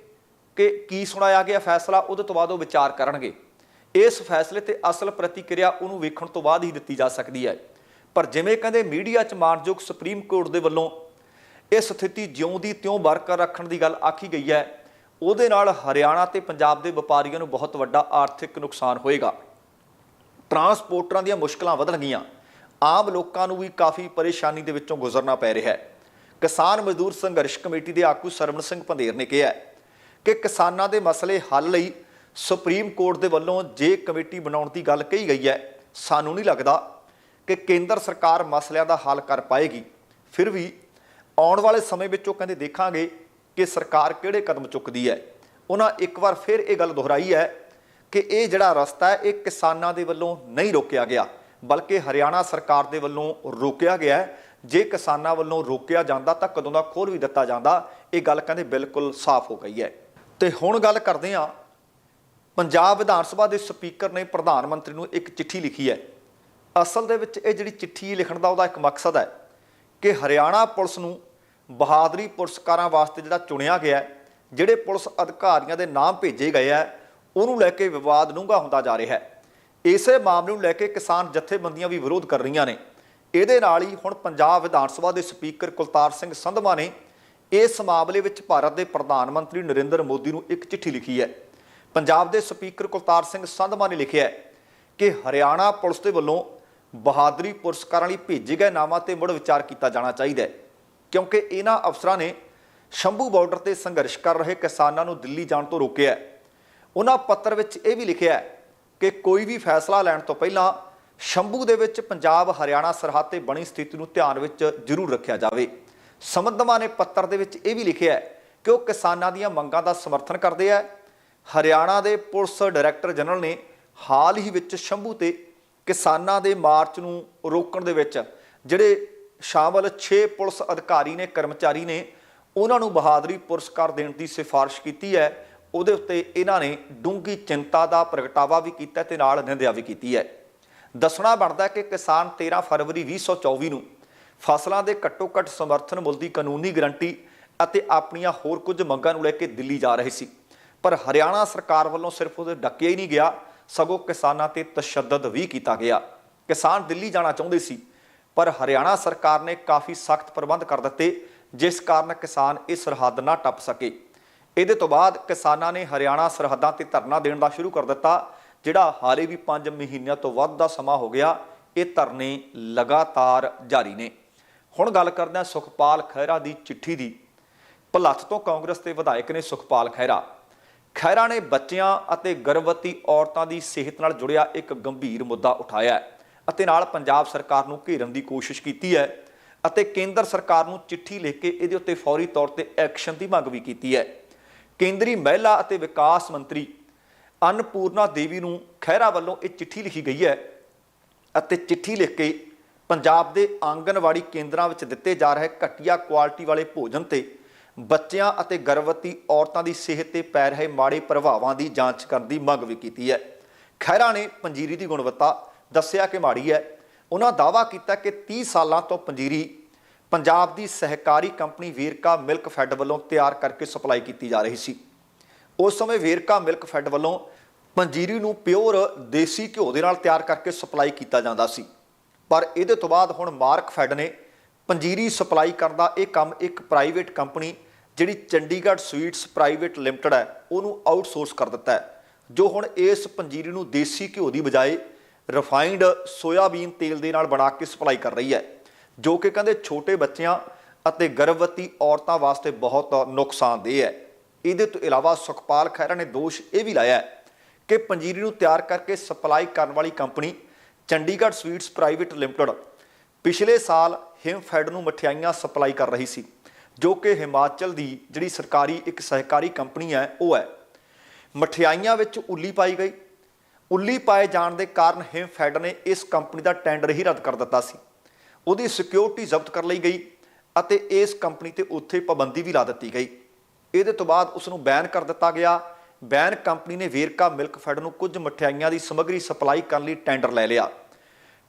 ਕਿ ਕੀ ਸੁਣਾਇਆ ਗਿਆ ਫੈਸਲਾ, ਉਹਦੇ ਤੋਂ ਬਾਅਦ ਉਹ ਵਿਚਾਰ ਕਰਨਗੇ। ਇਸ ਫੈਸਲੇ ਤੇ ਅਸਲ ਪ੍ਰਤੀਕਿਰਿਆ ਉਹਨੂੰ ਵੇਖਣ ਤੋਂ ਬਾਅਦ ਹੀ ਦਿੱਤੀ ਜਾ ਸਕਦੀ ਹੈ। ਪਰ ਜਿਵੇਂ ਕਹਿੰਦੇ, ਮੀਡੀਆ 'ਚ ਮਾਨਯੋਗ ਸੁਪਰੀਮ ਕੋਰਟ ਦੇ ਵੱਲੋਂ ਇਹ ਸਥਿਤੀ ਜਿਉਂ ਦੀ ਤਿਉਂ ਬਰਕਰਾਰ ਰੱਖਣ ਦੀ ਗੱਲ ਆਖੀ ਗਈ ਹੈ, ਉਹਦੇ ਨਾਲ ਹਰਿਆਣਾ ਤੇ ਪੰਜਾਬ ਦੇ ਵਪਾਰੀਆਂ ਨੂੰ ਬਹੁਤ ਵੱਡਾ ਆਰਥਿਕ ਨੁਕਸਾਨ ਹੋਏਗਾ। ਟਰਾਂਸਪੋਰਟਰਾਂ ਦੀਆਂ ਮੁਸ਼ਕਲਾਂ ਵਧਣਗੀਆਂ। ਆਮ ਲੋਕਾਂ ਨੂੰ ਵੀ ਕਾਫੀ ਪਰੇਸ਼ਾਨੀ ਦੇ ਵਿੱਚੋਂ ਗੁਜ਼ਰਨਾ ਪੈ ਰਿਹਾ ਹੈ। ਕਿਸਾਨ ਮਜ਼ਦੂਰ ਸੰਘਰਸ਼ ਕਮੇਟੀ ਦੇ ਆਗੂ ਸਰਵਣ ਸਿੰਘ ਪੰਧੇਰ ਨੇ ਕਿਹਾ ਕਿ ਕਿਸਾਨਾਂ ਦੇ ਮਸਲੇ ਹੱਲ ਲਈ ਸੁਪਰੀਮ ਕੋਰਟ ਦੇ ਵੱਲੋਂ ਜੇ ਕਮੇਟੀ ਬਣਾਉਣ ਦੀ ਗੱਲ ਕਹੀ ਗਈ ਹੈ, ਸਾਨੂੰ ਨਹੀਂ ਲੱਗਦਾ ਕਿ ਕੇਂਦਰ ਸਰਕਾਰ ਮਸਲਿਆਂ ਦਾ ਹੱਲ ਕਰ ਪਾਏਗੀ। ਫਿਰ ਵੀ ਆਉਣ ਵਾਲੇ ਸਮੇਂ ਵਿੱਚ ਉਹ ਕਹਿੰਦੇ ਦੇਖਾਂਗੇ ਕਿ ਸਰਕਾਰ ਕਿਹੜੇ ਕਦਮ ਚੁੱਕਦੀ ਹੈ। ਉਹਨਾਂ ਇੱਕ ਵਾਰ ਫਿਰ ਇਹ ਗੱਲ ਦੁਹਰਾਈ ਹੈ ਕਿ ਇਹ ਜਿਹੜਾ ਰਸਤਾ ਹੈ, ਇਹ ਕਿਸਾਨਾਂ ਦੇ ਵੱਲੋਂ ਨਹੀਂ ਰੋਕਿਆ ਗਿਆ, ਬਲਕਿ ਹਰਿਆਣਾ ਸਰਕਾਰ ਦੇ ਵੱਲੋਂ ਰੋਕਿਆ ਗਿਆ ਜੇ ਕਿਸਾਨਾਂ ਵੱਲੋਂ ਰੋਕਿਆ ਜਾਂਦਾ ਤਾਂ ਕਦੋਂ ਦਾ ਖੋਲ ਵੀ ਦਿੱਤਾ ਜਾਂਦਾ, ਇਹ ਗੱਲ ਕਹਿੰਦੇ ਬਿਲਕੁਲ ਸਾਫ਼ ਹੋ ਗਈ ਹੈ। ਤੇ ਹੁਣ ਗੱਲ ਕਰਦੇ ਹਾਂ। ਪੰਜਾਬ ਵਿਧਾਨ ਸਭਾ ਦੇ ਸਪੀਕਰ ਨੇ ਪ੍ਰਧਾਨ ਮੰਤਰੀ ਨੂੰ ਇੱਕ ਚਿੱਠੀ ਲਿਖੀ ਹੈ। ਅਸਲ ਦੇ ਵਿੱਚ ਇਹ ਜਿਹੜੀ ਚਿੱਠੀ ਲਿਖਣ ਦਾ ਉਹਦਾ ਇੱਕ ਮਕਸਦ ਹੈ ਕਿ ਹਰਿਆਣਾ ਪੁਲਿਸ ਨੂੰ ਬਹਾਦਰੀ ਪੁਰਸਕਾਰਾਂ ਵਾਸਤੇ ਜਿਹੜਾ ਚੁਣਿਆ ਗਿਆ ਜਿਹੜੇ ਪੁਲਿਸ ਅਧਿਕਾਰੀਆਂ ਦੇ ਨਾਮ ਭੇਜੇ ਗਏ ਆ ਉਹਨੂੰ ਲੈ ਕੇ ਵਿਵਾਦ ਡੂੰਘਾ ਹੁੰਦਾ ਜਾ ਰਿਹਾ ਹੈ। ਇਸੇ ਮਾਮਲੇ ਨੂੰ ਲੈ ਕੇ ਕਿਸਾਨ ਜਥੇਬੰਦੀਆਂ ਵੀ ਵਿਰੋਧ ਕਰ ਰਹੀਆਂ ਨੇ। ਇਹਦੇ ਨਾਲ ਹੀ ਹੁਣ ਪੰਜਾਬ ਵਿਧਾਨ ਸਭਾ ਦੇ ਸਪੀਕਰ ਕੁਲਤਾਰ ਸਿੰਘ ਸੰਧਵਾ ਨੇ ਇਸ ਮਾਮਲੇ ਵਿੱਚ ਭਾਰਤ ਦੇ ਪ੍ਰਧਾਨ ਮੰਤਰੀ ਨਰਿੰਦਰ ਮੋਦੀ ਨੂੰ ਇੱਕ ਚਿੱਠੀ ਲਿਖੀ ਹੈ। ਪੰਜਾਬ ਦੇ ਸਪੀਕਰ ਕੁਲਤਾਰ ਸਿੰਘ ਸੰਧਮਾ ਨੇ ਲਿਖਿਆ ਹੈ ਕਿ ਹਰਿਆਣਾ ਪੁਲਿਸ ਦੇ ਵੱਲੋਂ ਬਹਾਦਰੀ ਪੁਰਸਕਾਰਾਂ ਲਈ ਭੇਜੇ ਗਏ ਨਾਮਾਂ ਤੇ ਮੁੜ ਵਿਚਾਰ ਕੀਤਾ ਜਾਣਾ ਚਾਹੀਦਾ ਹੈ, ਕਿਉਂਕਿ ਇਹਨਾਂ ਅਫਸਰਾਂ ਨੇ ਸ਼ੰਭੂ ਬਾਰਡਰ ਤੇ ਸੰਘਰਸ਼ ਕਰ ਰਹੇ ਕਿਸਾਨਾਂ ਨੂੰ ਦਿੱਲੀ ਜਾਣ ਤੋਂ ਰੋਕਿਆ ਹੈ। ਉਹਨਾਂ ਪੱਤਰ ਵਿੱਚ ਇਹ ਵੀ ਲਿਖਿਆ ਹੈ ਕਿ ਕੋਈ ਵੀ ਫੈਸਲਾ ਲੈਣ ਤੋਂ ਪਹਿਲਾਂ ਸ਼ੰਭੂ ਦੇ ਵਿੱਚ ਪੰਜਾਬ ਹਰਿਆਣਾ ਸਰਹੱਦ ਤੇ ਬਣੀ ਸਥਿਤੀ ਨੂੰ ਧਿਆਨ ਵਿੱਚ ਜ਼ਰੂਰ ਰੱਖਿਆ ਜਾਵੇ। ਸਮੰਦਮਾ ਨੇ ਪੱਤਰ ਦੇ ਵਿੱਚ ਇਹ ਵੀ ਲਿਖਿਆ ਹੈ ਕਿ ਉਹ ਕਿਸਾਨਾਂ ਦੀਆਂ ਮੰਗਾਂ ਦਾ ਸਮਰਥਨ ਕਰਦੇ ਆ। ਹਰਿਆਣਾ ਦੇ ਪੁਲਿਸ ਡਾਇਰੈਕਟਰ ਜਨਰਲ ਨੇ ਹਾਲ ਹੀ ਵਿੱਚ ਸ਼ੰਭੂ ਤੇ ਕਿਸਾਨਾਂ ਦੇ ਮਾਰਚ ਨੂੰ ਰੋਕਣ ਦੇ ਵਿੱਚ ਜਿਹੜੇ ਸ਼ਾਮਲ 6 ਪੁਲਿਸ ਅਧਿਕਾਰੀ ਨੇ, ਕਰਮਚਾਰੀ ਨੇ, ਉਹਨਾਂ ਨੂੰ ਬਹਾਦਰੀ ਪੁਰਸਕਾਰ ਦੇਣ ਦੀ ਸਿਫਾਰਿਸ਼ ਕੀਤੀ ਹੈ। ਉਹਦੇ ਉੱਤੇ ਇਹਨਾਂ ਨੇ ਡੂੰਗੀ ਚਿੰਤਾ ਦਾ ਪ੍ਰਗਟਾਵਾ ਵੀ ਕੀਤਾ ਤੇ ਨਾਲ ਨਿੰਦਿਆ ਵੀ ਕੀਤੀ ਹੈ। ਦੱਸਣਾ ਬਣਦਾ ਕਿ ਕਿਸਾਨ 13 ਫਰਵਰੀ 2024 ਨੂੰ ਫਸਲਾਂ ਦੇ ਘੱਟੋ-ਘੱਟ ਸਮਰਥਨ ਮੁੱਲ ਦੀ ਕਾਨੂੰਨੀ ਗਰੰਟੀ ਅਤੇ ਆਪਣੀਆਂ ਹੋਰ ਕੁਝ ਮੰਗਾਂ ਨੂੰ ਲੈ ਕੇ ਦਿੱਲੀ ਜਾ ਰਹੇ ਸੀ। ਪਰ ਹਰਿਆਣਾ ਸਰਕਾਰ ਵੱਲੋਂ ਸਿਰਫ ਉਹਦੇ ਡੱਕਿਆ ਹੀ ਨਹੀਂ ਗਿਆ, ਸਗੋਂ ਕਿਸਾਨਾਂ ਤੇ ਤਸ਼ੱਦਦ ਵੀ ਕੀਤਾ ਗਿਆ। ਕਿਸਾਨ ਦਿੱਲੀ ਜਾਣਾ ਚਾਹੁੰਦੇ ਸੀ, ਪਰ ਹਰਿਆਣਾ ਸਰਕਾਰ ਨੇ ਕਾਫੀ ਸਖਤ ਪ੍ਰਬੰਧ ਕਰ ਦਿੱਤੇ, ਜਿਸ ਕਾਰਨ ਕਿਸਾਨ ਇਹ ਸਰਹੱਦ ਨਾ ਟੱਪ ਸਕੇ। ਇਹਦੇ ਤੋਂ ਬਾਅਦ ਕਿਸਾਨਾਂ ਨੇ ਹਰਿਆਣਾ ਸਰਹੱਦਾਂ ਤੇ ਧਰਨਾ ਦੇਣ ਦਾ ਸ਼ੁਰੂ ਕਰ ਦਿੱਤਾ, ਜਿਹੜਾ ਹਾਲੇ ਵੀ 5 ਮਹੀਨਿਆਂ ਤੋਂ ਵੱਧ ਦਾ ਸਮਾਂ ਹੋ ਗਿਆ, ਇਹ ਧਰਨੇ ਲਗਾਤਾਰ ਜਾਰੀ ਨੇ। ਹੁਣ ਗੱਲ ਕਰਦੇ ਹਾਂ ਸੁਖਪਾਲ ਖਹਿਰਾ ਦੀ ਚਿੱਠੀ ਦੀ। ਭਲੱਥ ਤੋਂ ਕਾਂਗਰਸ ਦੇ ਵਿਧਾਇਕ ਨੇ ਸੁਖਪਾਲ ਖਹਿਰਾ। ਖਹਿਰਾ ਨੇ ਬੱਚਿਆਂ ਅਤੇ ਗਰਭਵਤੀ ਔਰਤਾਂ ਦੀ ਸਿਹਤ ਨਾਲ ਜੁੜਿਆ ਇੱਕ ਗੰਭੀਰ ਮੁੱਦਾ ਉਠਾਇਆ ਹੈ ਅਤੇ ਨਾਲ ਪੰਜਾਬ ਸਰਕਾਰ ਨੂੰ ਘੇਰਨ ਦੀ ਕੋਸ਼ਿਸ਼ ਕੀਤੀ ਹੈ ਅਤੇ ਕੇਂਦਰ ਸਰਕਾਰ ਨੂੰ ਚਿੱਠੀ ਲਿਖ ਕੇ ਇਹਦੇ ਉੱਤੇ ਫੌਰੀ ਤੌਰ ਤੇ ਐਕਸ਼ਨ ਦੀ ਮੰਗ ਵੀ ਕੀਤੀ ਹੈ। ਕੇਂਦਰੀ ਮਹਿਲਾ ਅਤੇ ਵਿਕਾਸ ਮੰਤਰੀ ਅਨਪੂਰਨਾ ਦੇਵੀ ਨੂੰ ਖਹਿਰਾ ਵੱਲੋਂ ਇਹ ਚਿੱਠੀ ਲਿਖੀ ਗਈ ਹੈ ਅਤੇ ਚਿੱਠੀ ਲਿਖ ਕੇ ਪੰਜਾਬ ਦੇ ਆਂਗਨਵਾੜੀ ਕੇਂਦਰਾਂ ਵਿੱਚ ਦਿੱਤੇ ਜਾ ਰਹੇ ਘਟੀਆ ਕੁਆਲਿਟੀ ਵਾਲੇ ਭੋਜਨ ਤੇ ਬੱਚਿਆਂ ਅਤੇ ਗਰਭਵਤੀ ਔਰਤਾਂ ਦੀ ਸਿਹਤ ਤੇ ਪੈ ਰਹੇ ਮਾੜੇ ਪ੍ਰਭਾਵਾਂ ਦੀ ਜਾਂਚ ਕਰਨ ਦੀ ਮੰਗ ਵੀ ਕੀਤੀ ਹੈ। ਖਹਿਰਾ ਨੇ ਪੰਜੀਰੀ ਦੀ ਗੁਣਵੱਤਾ ਦੱਸਿਆ ਕਿ ਮਾੜੀ ਹੈ। ਉਹਨਾਂ ਦਾਅਵਾ ਕੀਤਾ ਕਿ 30 ਸਾਲਾਂ ਤੋਂ ਪੰਜੀਰੀ ਪੰਜਾਬ ਦੀ ਸਹਿਕਾਰੀ ਕੰਪਨੀ ਵੇਰਕਾ ਮਿਲਕ ਫੈਡ ਵੱਲੋਂ ਤਿਆਰ ਕਰਕੇ ਸਪਲਾਈ ਕੀਤੀ ਜਾ ਰਹੀ ਸੀ। ਉਸ ਸਮੇਂ ਵੇਰਕਾ ਮਿਲਕ ਫੈਡ ਵੱਲੋਂ ਪੰਜੀਰੀ ਨੂੰ ਪਿਓਰ ਦੇਸੀ ਘਿਓ ਦੇ ਨਾਲ ਤਿਆਰ ਕਰਕੇ ਸਪਲਾਈ ਕੀਤਾ ਜਾਂਦਾ ਸੀ। ਪਰ ਇਹਦੇ ਤੋਂ ਬਾਅਦ ਹੁਣ ਮਾਰਕ ਫੈਡ ਨੇ ਪੰਜੀਰੀ ਸਪਲਾਈ ਕਰਨ ਦਾ ਇਹ ਕੰਮ ਇੱਕ ਪ੍ਰਾਈਵੇਟ ਕੰਪਨੀ ਜਿਹੜੀ ਚੰਡੀਗੜ੍ਹ ਸਵੀਟਸ ਪ੍ਰਾਈਵੇਟ ਲਿਮਟਿਡ ਹੈ, ਉਹਨੂੰ ਆਊਟਸੋਰਸ ਕਰ ਦਿੱਤਾ ਹੈ। ਜੋ ਹੁਣ ਇਸ ਪੰਜੀਰੀ ਨੂੰ ਦੇਸੀ ਘਿਓ ਦੀ ਬਜਾਏ ਰਿਫਾਈਨਡ ਸੋਇਆਬੀਨ ਤੇਲ ਦੇ ਨਾਲ ਬਣਾ ਕੇ ਸਪਲਾਈ ਕਰ ਰਹੀ ਹੈ, ਜੋ ਕਿ ਕਹਿੰਦੇ ਛੋਟੇ ਬੱਚਿਆਂ ਅਤੇ ਗਰਭਵਤੀ ਔਰਤਾਂ ਵਾਸਤੇ ਬਹੁਤ ਨੁਕਸਾਨਦੇਹ ਹੈ। ਇਹਦੇ ਤੋਂ ਇਲਾਵਾ ਸੁਖਪਾਲ ਖਹਿਰਾ ਨੇ ਦੋਸ਼ ਇਹ ਵੀ ਲਾਇਆ ਕਿ ਪੰਜੀਰੀ ਨੂੰ ਤਿਆਰ ਕਰਕੇ ਸਪਲਾਈ ਕਰਨ ਵਾਲੀ company Chandigarh sweets private limited ਪਿਛਲੇ ਸਾਲ ਹਿਮਫੈਡ ਨੂੰ ਮਠਿਆਈਆਂ ਸਪਲਾਈ ਕਰ ਰਹੀ ਸੀ, ਜੋ ਕਿ ਹਿਮਾਚਲ ਦੀ ਜਿਹੜੀ ਸਰਕਾਰੀ ਇੱਕ ਸਹਿਕਾਰੀ ਕੰਪਨੀ ਹੈ, ਉਹ ਹੈ। ਮਠਿਆਈਆਂ ਵਿੱਚ ਉੱਲੀ ਪਾਈ ਗਈ। ਉੱਲੀ ਪਾਏ ਜਾਣ ਦੇ ਕਾਰਨ ਹਿਮਫੈਡ ਨੇ ਇਸ ਕੰਪਨੀ ਦਾ ਟੈਂਡਰ ਹੀ ਰੱਦ ਕਰ ਦਿੱਤਾ ਸੀ। ਉਹਦੀ ਸਿਕਿਉਰਿਟੀ ਜ਼ਬਤ ਕਰ ਲਈ ਗਈ ਅਤੇ ਇਸ ਕੰਪਨੀ ਤੇ ਉੱਥੇ ਪਾਬੰਦੀ ਵੀ ਲਾ ਦਿੱਤੀ ਗਈ। ਇਹਦੇ ਤੋਂ ਬਾਅਦ ਉਸ ਨੂੰ ਬੈਨ ਕਰ ਦਿੱਤਾ ਗਿਆ ਬੈਨ ਕੰਪਨੀ ਨੇ ਵੇਰਕਾ ਮਿਲਕ ਫੈਡ ਨੂੰ ਕੁਝ ਮਠਿਆਈਆਂ ਦੀ ਸਮੱਗਰੀ ਸਪਲਾਈ ਕਰਨ ਲਈ ਟੈਂਡਰ ਲੈ ਲਿਆ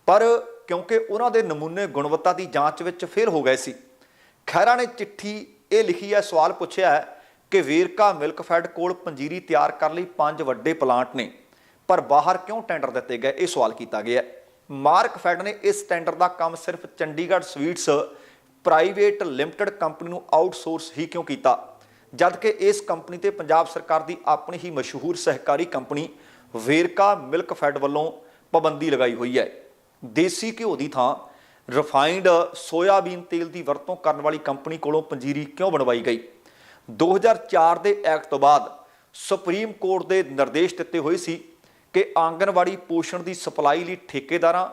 ਪਰ ਕਿਉਂਕਿ ਉਹਨਾਂ ਦੇ ਨਮੂਨੇ ਗੁਣਵੱਤਾ ਦੀ ਜਾਂਚ ਵਿੱਚ ਫੇਲ ਹੋ ਗਏ ਸੀ ਖੈਰਾ ਨੇ ਚਿੱਠੀ ਇਹ ਲਿਖੀ ਹੈ, ਸਵਾਲ ਪੁੱਛਿਆ ਹੈ ਕਿ ਵੇਰਕਾ ਮਿਲਕ ਫੈਡ ਕੋਲ ਪੰਜੀਰੀ ਤਿਆਰ ਕਰਨ ਲਈ ਪੰਜ ਵੱਡੇ ਪਲਾਂਟ ਨੇ, ਪਰ ਬਾਹਰ ਕਿਉਂ ਟੈਂਡਰ ਦਿੱਤੇ ਗਏ, ਇਹ ਸਵਾਲ ਕੀਤਾ ਗਿਆ ਹੈ। ਮਾਰਕ ਫੈਡ ਨੇ ਇਸ ਟੈਂਡਰ ਦਾ ਕੰਮ ਸਿਰਫ Chandigarh sweets private limited company ਨੂੰ ਆਊਟਸੋਰਸ ਹੀ ਕਿਉਂ ਕੀਤਾ ਜਦ ਕਿ ਇਸ ਕੰਪਨੀ ਤੇ ਪੰਜਾਬ ਸਰਕਾਰ ਦੀ ਆਪਣੀ ਹੀ ਮਸ਼ਹੂਰ ਸਹਿਕਾਰੀ ਕੰਪਨੀ ਵੇਰਕਾ ਮਿਲਕ ਫੈਡ ਵੱਲੋਂ ਪਾਬੰਦੀ ਲਗਾਈ ਹੋਈ ਹੈ। ਦੇਸੀ ਘਿਓ ਦੀ ਥਾਂ ਰਿਫਾਈਨਡ ਸੋਇਆਬੀਨ ਤੇਲ ਦੀ ਵਰਤੋਂ ਕਰਨ ਵਾਲੀ ਕੰਪਨੀ ਕੋਲੋਂ ਪੰਜੀਰੀ ਕਿਉਂ ਬਣਵਾਈ ਗਈ? 2004 ਦੇ ਐਕਟ ਤੋਂ ਬਾਅਦ ਸੁਪਰੀਮ ਕੋਰਟ ਦੇ ਨਿਰਦੇਸ਼ ਦਿੱਤੇ ਹੋਏ ਸੀ ਕਿ ਆਂਗਨਵਾੜੀ ਪੋਸ਼ਣ ਦੀ ਸਪਲਾਈ ਲਈ ਠੇਕੇਦਾਰਾਂ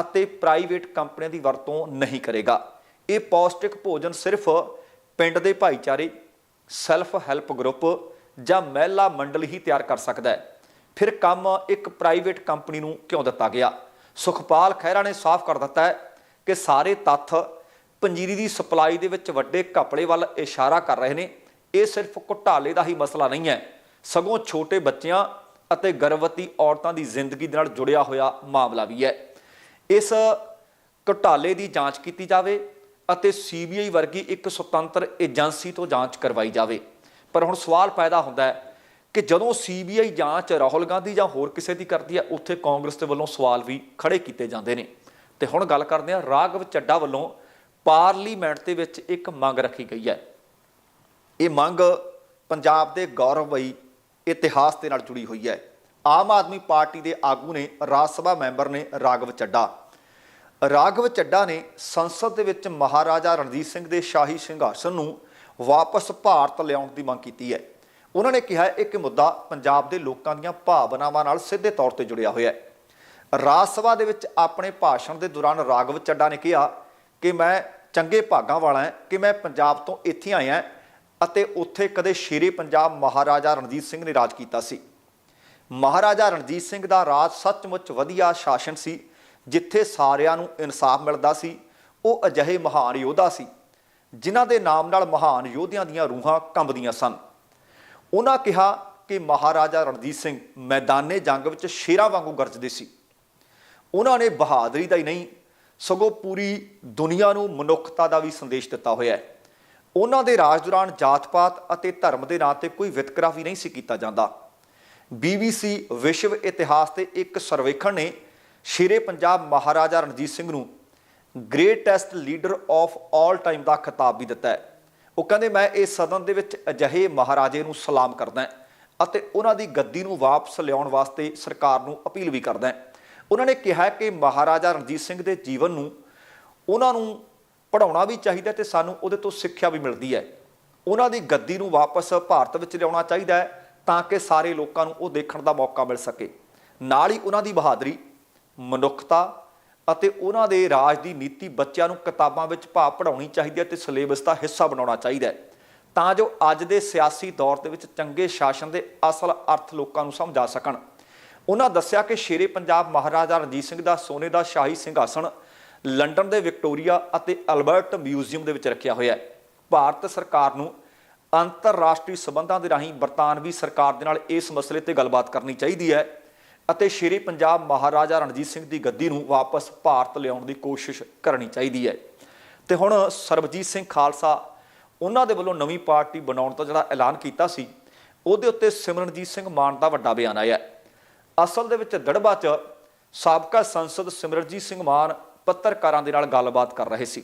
ਅਤੇ ਪ੍ਰਾਈਵੇਟ ਕੰਪਨੀਆਂ ਦੀ ਵਰਤੋਂ ਨਹੀਂ ਕਰੇਗਾ। ਇਹ ਪੌਸ਼ਟਿਕ ਭੋਜਨ ਸਿਰਫ ਪਿੰਡ ਦੇ ਭਾਈਚਾਰੇ ਸੈਲਫ ਹੈਲਪ ਗਰੁੱਪ ਜਾਂ ਮਹਿਲਾ ਮੰਡਲ ਹੀ ਤਿਆਰ ਕਰ ਸਕਦਾ ਹੈ। ਫਿਰ ਕੰਮ ਇੱਕ ਪ੍ਰਾਈਵੇਟ ਕੰਪਨੀ ਨੂੰ ਕਿਉਂ ਦਿੱਤਾ ਗਿਆ? ਸੁਖਪਾਲ ਖਹਿਰਾ ਨੇ ਸਾਫ਼ ਕਰ ਦਿੱਤਾ ਹੈ ਕਿ ਸਾਰੇ ਤੱਥ ਪੰਜੀਰੀ ਦੀ ਸਪਲਾਈ ਦੇ ਵਿੱਚ ਵੱਡੇ ਘਪਲੇ ਵੱਲ ਇਸ਼ਾਰਾ ਕਰ ਰਹੇ ਨੇ। ਇਹ ਸਿਰਫ ਘੁਟਾਲੇ ਦਾ ਹੀ ਮਸਲਾ ਨਹੀਂ ਹੈ। ਸਗੋਂ ਛੋਟੇ ਬੱਚਿਆਂ ਅਤੇ ਗਰਭਵਤੀ ਔਰਤਾਂ ਦੀ ਜ਼ਿੰਦਗੀ ਦੇ ਨਾਲ ਜੁੜਿਆ ਹੋਇਆ ਮਾਮਲਾ ਵੀ ਹੈ। ਇਸ ਘੁਟਾਲੇ ਦੀ ਜਾਂਚ ਕੀਤੀ ਜਾਵੇ ਅਤੇ ਸੀਬੀਆਈ ਵਰਗੀ ਇੱਕ ਸੁਤੰਤਰ ਏਜੰਸੀ ਤੋਂ ਜਾਂਚ ਕਰਵਾਈ ਜਾਵੇ। ਪਰ ਹੁਣ ਸਵਾਲ ਪੈਦਾ ਹੁੰਦਾ ਹੈ ਕਿ ਜਦੋਂ ਸੀਬੀਆਈ ਜਾਂਚ ਰਾਹੁਲ ਗਾਂਧੀ ਜਾਂ ਹੋਰ ਕਿਸੇ ਦੀ ਕਰਦੀ ਹੈ, ਉੱਥੇ ਕਾਂਗਰਸ ਦੇ ਵੱਲੋਂ ਸਵਾਲ ਵੀ ਖੜੇ ਕੀਤੇ ਜਾਂਦੇ ਨੇ। ਤੇ ਹੁਣ ਗੱਲ ਕਰਦੇ ਹਾਂ ਰਾਘਵ ਚੱਡਾ ਵੱਲੋਂ ਪਾਰਲੀਮੈਂਟ ਦੇ ਵਿੱਚ ਇੱਕ ਮੰਗ ਰੱਖੀ ਗਈ ਹੈ। ਇਹ ਮੰਗ ਪੰਜਾਬ ਦੇ ਗੌਰਵਮਈ ਇਤਿਹਾਸ ਦੇ ਨਾਲ ਜੁੜੀ ਹੋਈ ਹੈ। ਆਮ ਆਦਮੀ ਪਾਰਟੀ ਦੇ ਆਗੂ ਨੇ ਰਾਜ ਸਭਾ ਮੈਂਬਰ ਨੇ ਰਾਘਵ ਚੱਡਾ। ਰਾਘਵ ਚੱਡਾ ਨੇ ਸੰਸਦ ਦੇ ਵਿੱਚ ਮਹਾਰਾਜਾ ਰਣਜੀਤ ਸਿੰਘ ਦੇ ਸ਼ਾਹੀ ਸਿੰਘਾਸਨ ਨੂੰ ਵਾਪਸ ਭਾਰਤ ਲਿਆਉਣ ਦੀ ਮੰਗ ਕੀਤੀ ਹੈ। ਉਹਨਾਂ ਨੇ ਕਿਹਾ, ਇੱਕ ਮੁੱਦਾ ਪੰਜਾਬ ਦੇ ਲੋਕਾਂ ਦੀਆਂ ਭਾਵਨਾਵਾਂ ਨਾਲ ਸਿੱਧੇ ਤੌਰ ਤੇ ਜੁੜਿਆ ਹੋਇਆ ਹੈ। ਰਾਜ ਸਭਾ ਦੇ ਵਿੱਚ ਆਪਣੇ ਭਾਸ਼ਣ ਦੇ ਦੌਰਾਨ ਰਾਘਵ ਚੱਡਾ ਨੇ ਕਿਹਾ ਕਿ ਮੈਂ ਚੰਗੇ ਭਾਗਾਂ ਵਾਲਾ ਹਾਂ, ਕਿ ਮੈਂ ਪੰਜਾਬ ਤੋਂ ਇੱਥੇ ਆਇਆ ਅਤੇ ਉੱਥੇ ਕਦੇ ਸ਼ੇਰੇ ਪੰਜਾਬ ਮਹਾਰਾਜਾ ਰਣਜੀਤ ਸਿੰਘ ਨੇ ਰਾਜ ਕੀਤਾ ਸੀ। ਮਹਾਰਾਜਾ ਰਣਜੀਤ ਸਿੰਘ ਦਾ ਰਾਜ ਸੱਚਮੁੱਚ ਵਧੀਆ ਸ਼ਾਸਨ ਸੀ। ਜਿੱਥੇ ਸਾਰਿਆਂ ਨੂੰ ਇਨਸਾਫ ਮਿਲਦਾ ਸੀ, ਉਹ ਅਜਿਹੇ ਮਹਾਨ ਯੋਧਾ ਸੀ, ਜਿਨ੍ਹਾਂ ਦੇ ਨਾਮ ਨਾਲ ਮਹਾਨ ਯੋਧਿਆਂ ਦੀਆਂ ਰੂਹਾਂ ਕੰਬਦੀਆਂ ਸਨ। ਉਹਨਾਂ ਕਿਹਾ ਕਿ ਮਹਾਰਾਜਾ ਰਣਜੀਤ ਸਿੰਘ ਮੈਦਾਨੇ ਜੰਗ ਵਿੱਚ ਸ਼ੇਰਾਂ ਵਾਂਗੂ ਗਰਜਦੇ ਸੀ। ਉਹਨਾਂ ਨੇ ਬਹਾਦਰੀ ਦਾ ਹੀ ਨਹੀਂ, ਸਗੋਂ ਪੂਰੀ ਦੁਨੀਆ ਨੂੰ ਮਨੁੱਖਤਾ ਦਾ ਵੀ ਸੰਦੇਸ਼ ਦਿੱਤਾ ਹੋਇਆ ਹੈ। ਉਹਨਾਂ ਦੇ ਰਾਜ ਦੌਰਾਨ ਜਾਤ-ਪਾਤ ਅਤੇ ਧਰਮ ਦੇ ਨਾਂ ਤੇ ਕੋਈ ਵਿਤਕਰਾ ਵੀ ਨਹੀਂ ਸੀ ਕੀਤਾ ਜਾਂਦਾ। BBC ਵਿਸ਼ਵ ਇਤਿਹਾਸ ਤੇ ਇੱਕ ਸਰਵੇਖਣ ਨੇ ਸ਼ੇਰੇ ਪੰਜਾਬ ਮਹਾਰਾਜਾ ਰਣਜੀਤ ਸਿੰਘ ਨੂੰ greatest leader of all time ਦਾ ਖਿਤਾਬ ਵੀ ਦਿੱਤਾ ਹੈ। ਉਹ ਕਹਿੰਦੇ, ਮੈਂ ਇਸ ਸਦਨ ਦੇ ਵਿੱਚ ਅਜਿਹੇ ਮਹਾਰਾਜੇ ਨੂੰ ਸਲਾਮ ਕਰਦਾ ਅਤੇ ਉਹਨਾਂ ਦੀ ਗੱਦੀ ਨੂੰ ਵਾਪਸ ਲਿਆਉਣ ਵਾਸਤੇ ਸਰਕਾਰ ਨੂੰ ਅਪੀਲ ਵੀ ਕਰਦਾ ਉਹਨਾਂ ਨੇ ਕਿਹਾ ਕਿ ਮਹਾਰਾਜਾ ਰਣਜੀਤ ਸਿੰਘ ਦੇ ਜੀਵਨ ਨੂੰ ਉਹਨਾਂ ਨੂੰ ਪੜਾਉਣਾ ਵੀ ਚਾਹੀਦਾ ਤੇ ਸਾਨੂੰ ਉਹਦੇ ਤੋਂ ਸਿੱਖਿਆ ਵੀ ਮਿਲਦੀ ਹੈ। ਉਹਨਾਂ ਦੀ ਗੱਦੀ ਨੂੰ ਵਾਪਸ ਭਾਰਤ ਵਿੱਚ ਲਿਆਉਣਾ ਚਾਹੀਦਾ ਹੈ ਤਾਂ ਕਿ ਸਾਰੇ ਲੋਕਾਂ ਨੂੰ ਉਹ ਦੇਖਣ ਦਾ ਮੌਕਾ ਮਿਲ ਸਕੇ। ਨਾਲ ਹੀ ਉਹਨਾਂ ਦੀ ਬਹਾਦਰੀ ਮਨੁੱਖਤਾ ਅਤੇ ਉਹਨਾਂ ਦੇ ਰਾਜ ਦੀ ਨੀਤੀ ਬੱਚਿਆਂ ਨੂੰ ਕਿਤਾਬਾਂ ਵਿੱਚ ਭਾਵ ਪੜਾਉਣੀ ਚਾਹੀਦੀ ਹੈ ਤੇ ਸਿਲੇਬਸ ਦਾ ਹਿੱਸਾ ਬਣਾਉਣਾ ਚਾਹੀਦਾ ਹੈ। ਤਾਂ ਜੋ ਅੱਜ ਦੇ ਸਿਆਸੀ ਦੌਰ ਦੇ ਵਿੱਚ ਚੰਗੇ ਸ਼ਾਸਨ ਦੇ ਅਸਲ ਅਰਥ ਲੋਕਾਂ ਨੂੰ ਸਮਝਾ ਸਕਣ। ਉਹਨਾਂ ਦੱਸਿਆ ਕਿ ਸ਼ੇਰੇ ਪੰਜਾਬ ਮਹਾਰਾਜਾ ਰਣਜੀਤ ਸਿੰਘ ਦਾ ਸੋਨੇ ਦਾ ਸ਼ਾਹੀ ਸਿੰਘਾਸਣ ਲੰਡਨ ਦੇ ਵਿਕਟੋਰੀਆ ਅਤੇ ਅਲਬਰਟ ਮਿਊਜ਼ੀਅਮ ਦੇ ਵਿੱਚ ਰੱਖਿਆ ਹੋਇਆ ਹੈ। ਭਾਰਤ ਸਰਕਾਰ ਨੂੰ ਅੰਤਰਰਾਸ਼ਟਰੀ ਸਬੰਧਾਂ ਦੇ ਰਾਹੀਂ ਬਰਤਾਨਵੀ ਸਰਕਾਰ ਦੇ ਨਾਲ ਇਸ ਮਸਲੇ ਤੇ ਗੱਲਬਾਤ ਕਰਨੀ ਚਾਹੀਦੀ ਹੈ। ਅਤੇ ਸ਼ੇਰੇ ਪੰਜਾਬ ਮਹਾਰਾਜਾ ਰਣਜੀਤ ਸਿੰਘ ਦੀ ਗੱਦੀ ਨੂੰ ਵਾਪਸ ਭਾਰਤ ਲਿਆਉਣ ਦੀ ਕੋਸ਼ਿਸ਼ ਕਰਨੀ ਚਾਹੀਦੀ ਹੈ। ਤੇ ਹੁਣ ਸਰਬਜੀਤ ਸਿੰਘ ਖਾਲਸਾ ਉਹਨਾਂ ਦੇ ਵੱਲੋਂ ਨਵੀਂ ਪਾਰਟੀ ਬਣਾਉਣ ਦਾ ਜਿਹੜਾ ਐਲਾਨ ਕੀਤਾ ਸੀ, ਉਹਦੇ ਉੱਤੇ ਸਿਮਰਨਜੀਤ ਸਿੰਘ ਮਾਨ ਦਾ ਵੱਡਾ ਬਿਆਨ ਆਇਆ ਅਸਲ ਦੇ ਵਿੱਚ ਦੜਬਾ 'ਚ ਸਾਬਕਾ ਸੰਸਦ ਸਿਮਰਨਜੀਤ ਸਿੰਘ ਮਾਨ ਪੱਤਰਕਾਰਾਂ ਦੇ ਨਾਲ ਗੱਲਬਾਤ ਕਰ ਰਹੇ ਸੀ।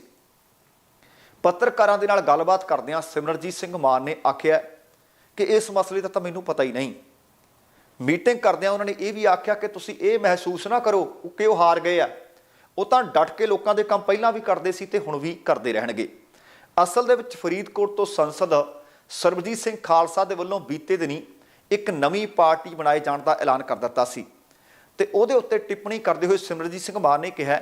ਪੱਤਰਕਾਰਾਂ ਦੇ ਨਾਲ ਗੱਲਬਾਤ ਕਰਦਿਆਂ ਸਿਮਰਨਜੀਤ ਸਿੰਘ ਮਾਨ ਨੇ ਆਖਿਆ ਕਿ ਇਸ ਮਸਲੇ ਦਾ ਤਾਂ ਮੈਨੂੰ ਪਤਾ ਹੀ ਨਹੀਂ। ਮੀਟਿੰਗ ਕਰਦਿਆਂ ਉਹਨਾਂ ਨੇ ਇਹ ਵੀ ਆਖਿਆ ਕਿ ਤੁਸੀਂ ਇਹ ਮਹਿਸੂਸ ਨਾ ਕਰੋ ਕਿ ਉਹ ਹਾਰ ਗਏ ਆ। ਉਹ ਤਾਂ ਡਟ ਕੇ ਲੋਕਾਂ ਦੇ ਕੰਮ ਪਹਿਲਾਂ ਵੀ ਕਰਦੇ ਸੀ ਤੇ ਹੁਣ ਵੀ ਕਰਦੇ ਰਹਿਣਗੇ। ਅਸਲ ਦੇ ਵਿੱਚ ਫਰੀਦਕੋਟ ਤੋਂ ਸੰਸਦ ਸਰਬਜੀਤ ਸਿੰਘ ਖਾਲਸਾ ਦੇ ਵੱਲੋਂ ਬੀਤੇ ਦਿਨੀ ਇੱਕ ਨਵੀਂ ਪਾਰਟੀ ਬਣਾਏ ਜਾਣ ਦਾ ਐਲਾਨ ਕਰ ਦਿੱਤਾ ਸੀ। ਤੇ ਉਹਦੇ ਉੱਤੇ ਟਿੱਪਣੀ ਕਰਦੇ ਹੋਏ ਸਿਮਰਜੀਤ ਸਿੰਘ ਮਾਨ ਨੇ ਕਿਹਾ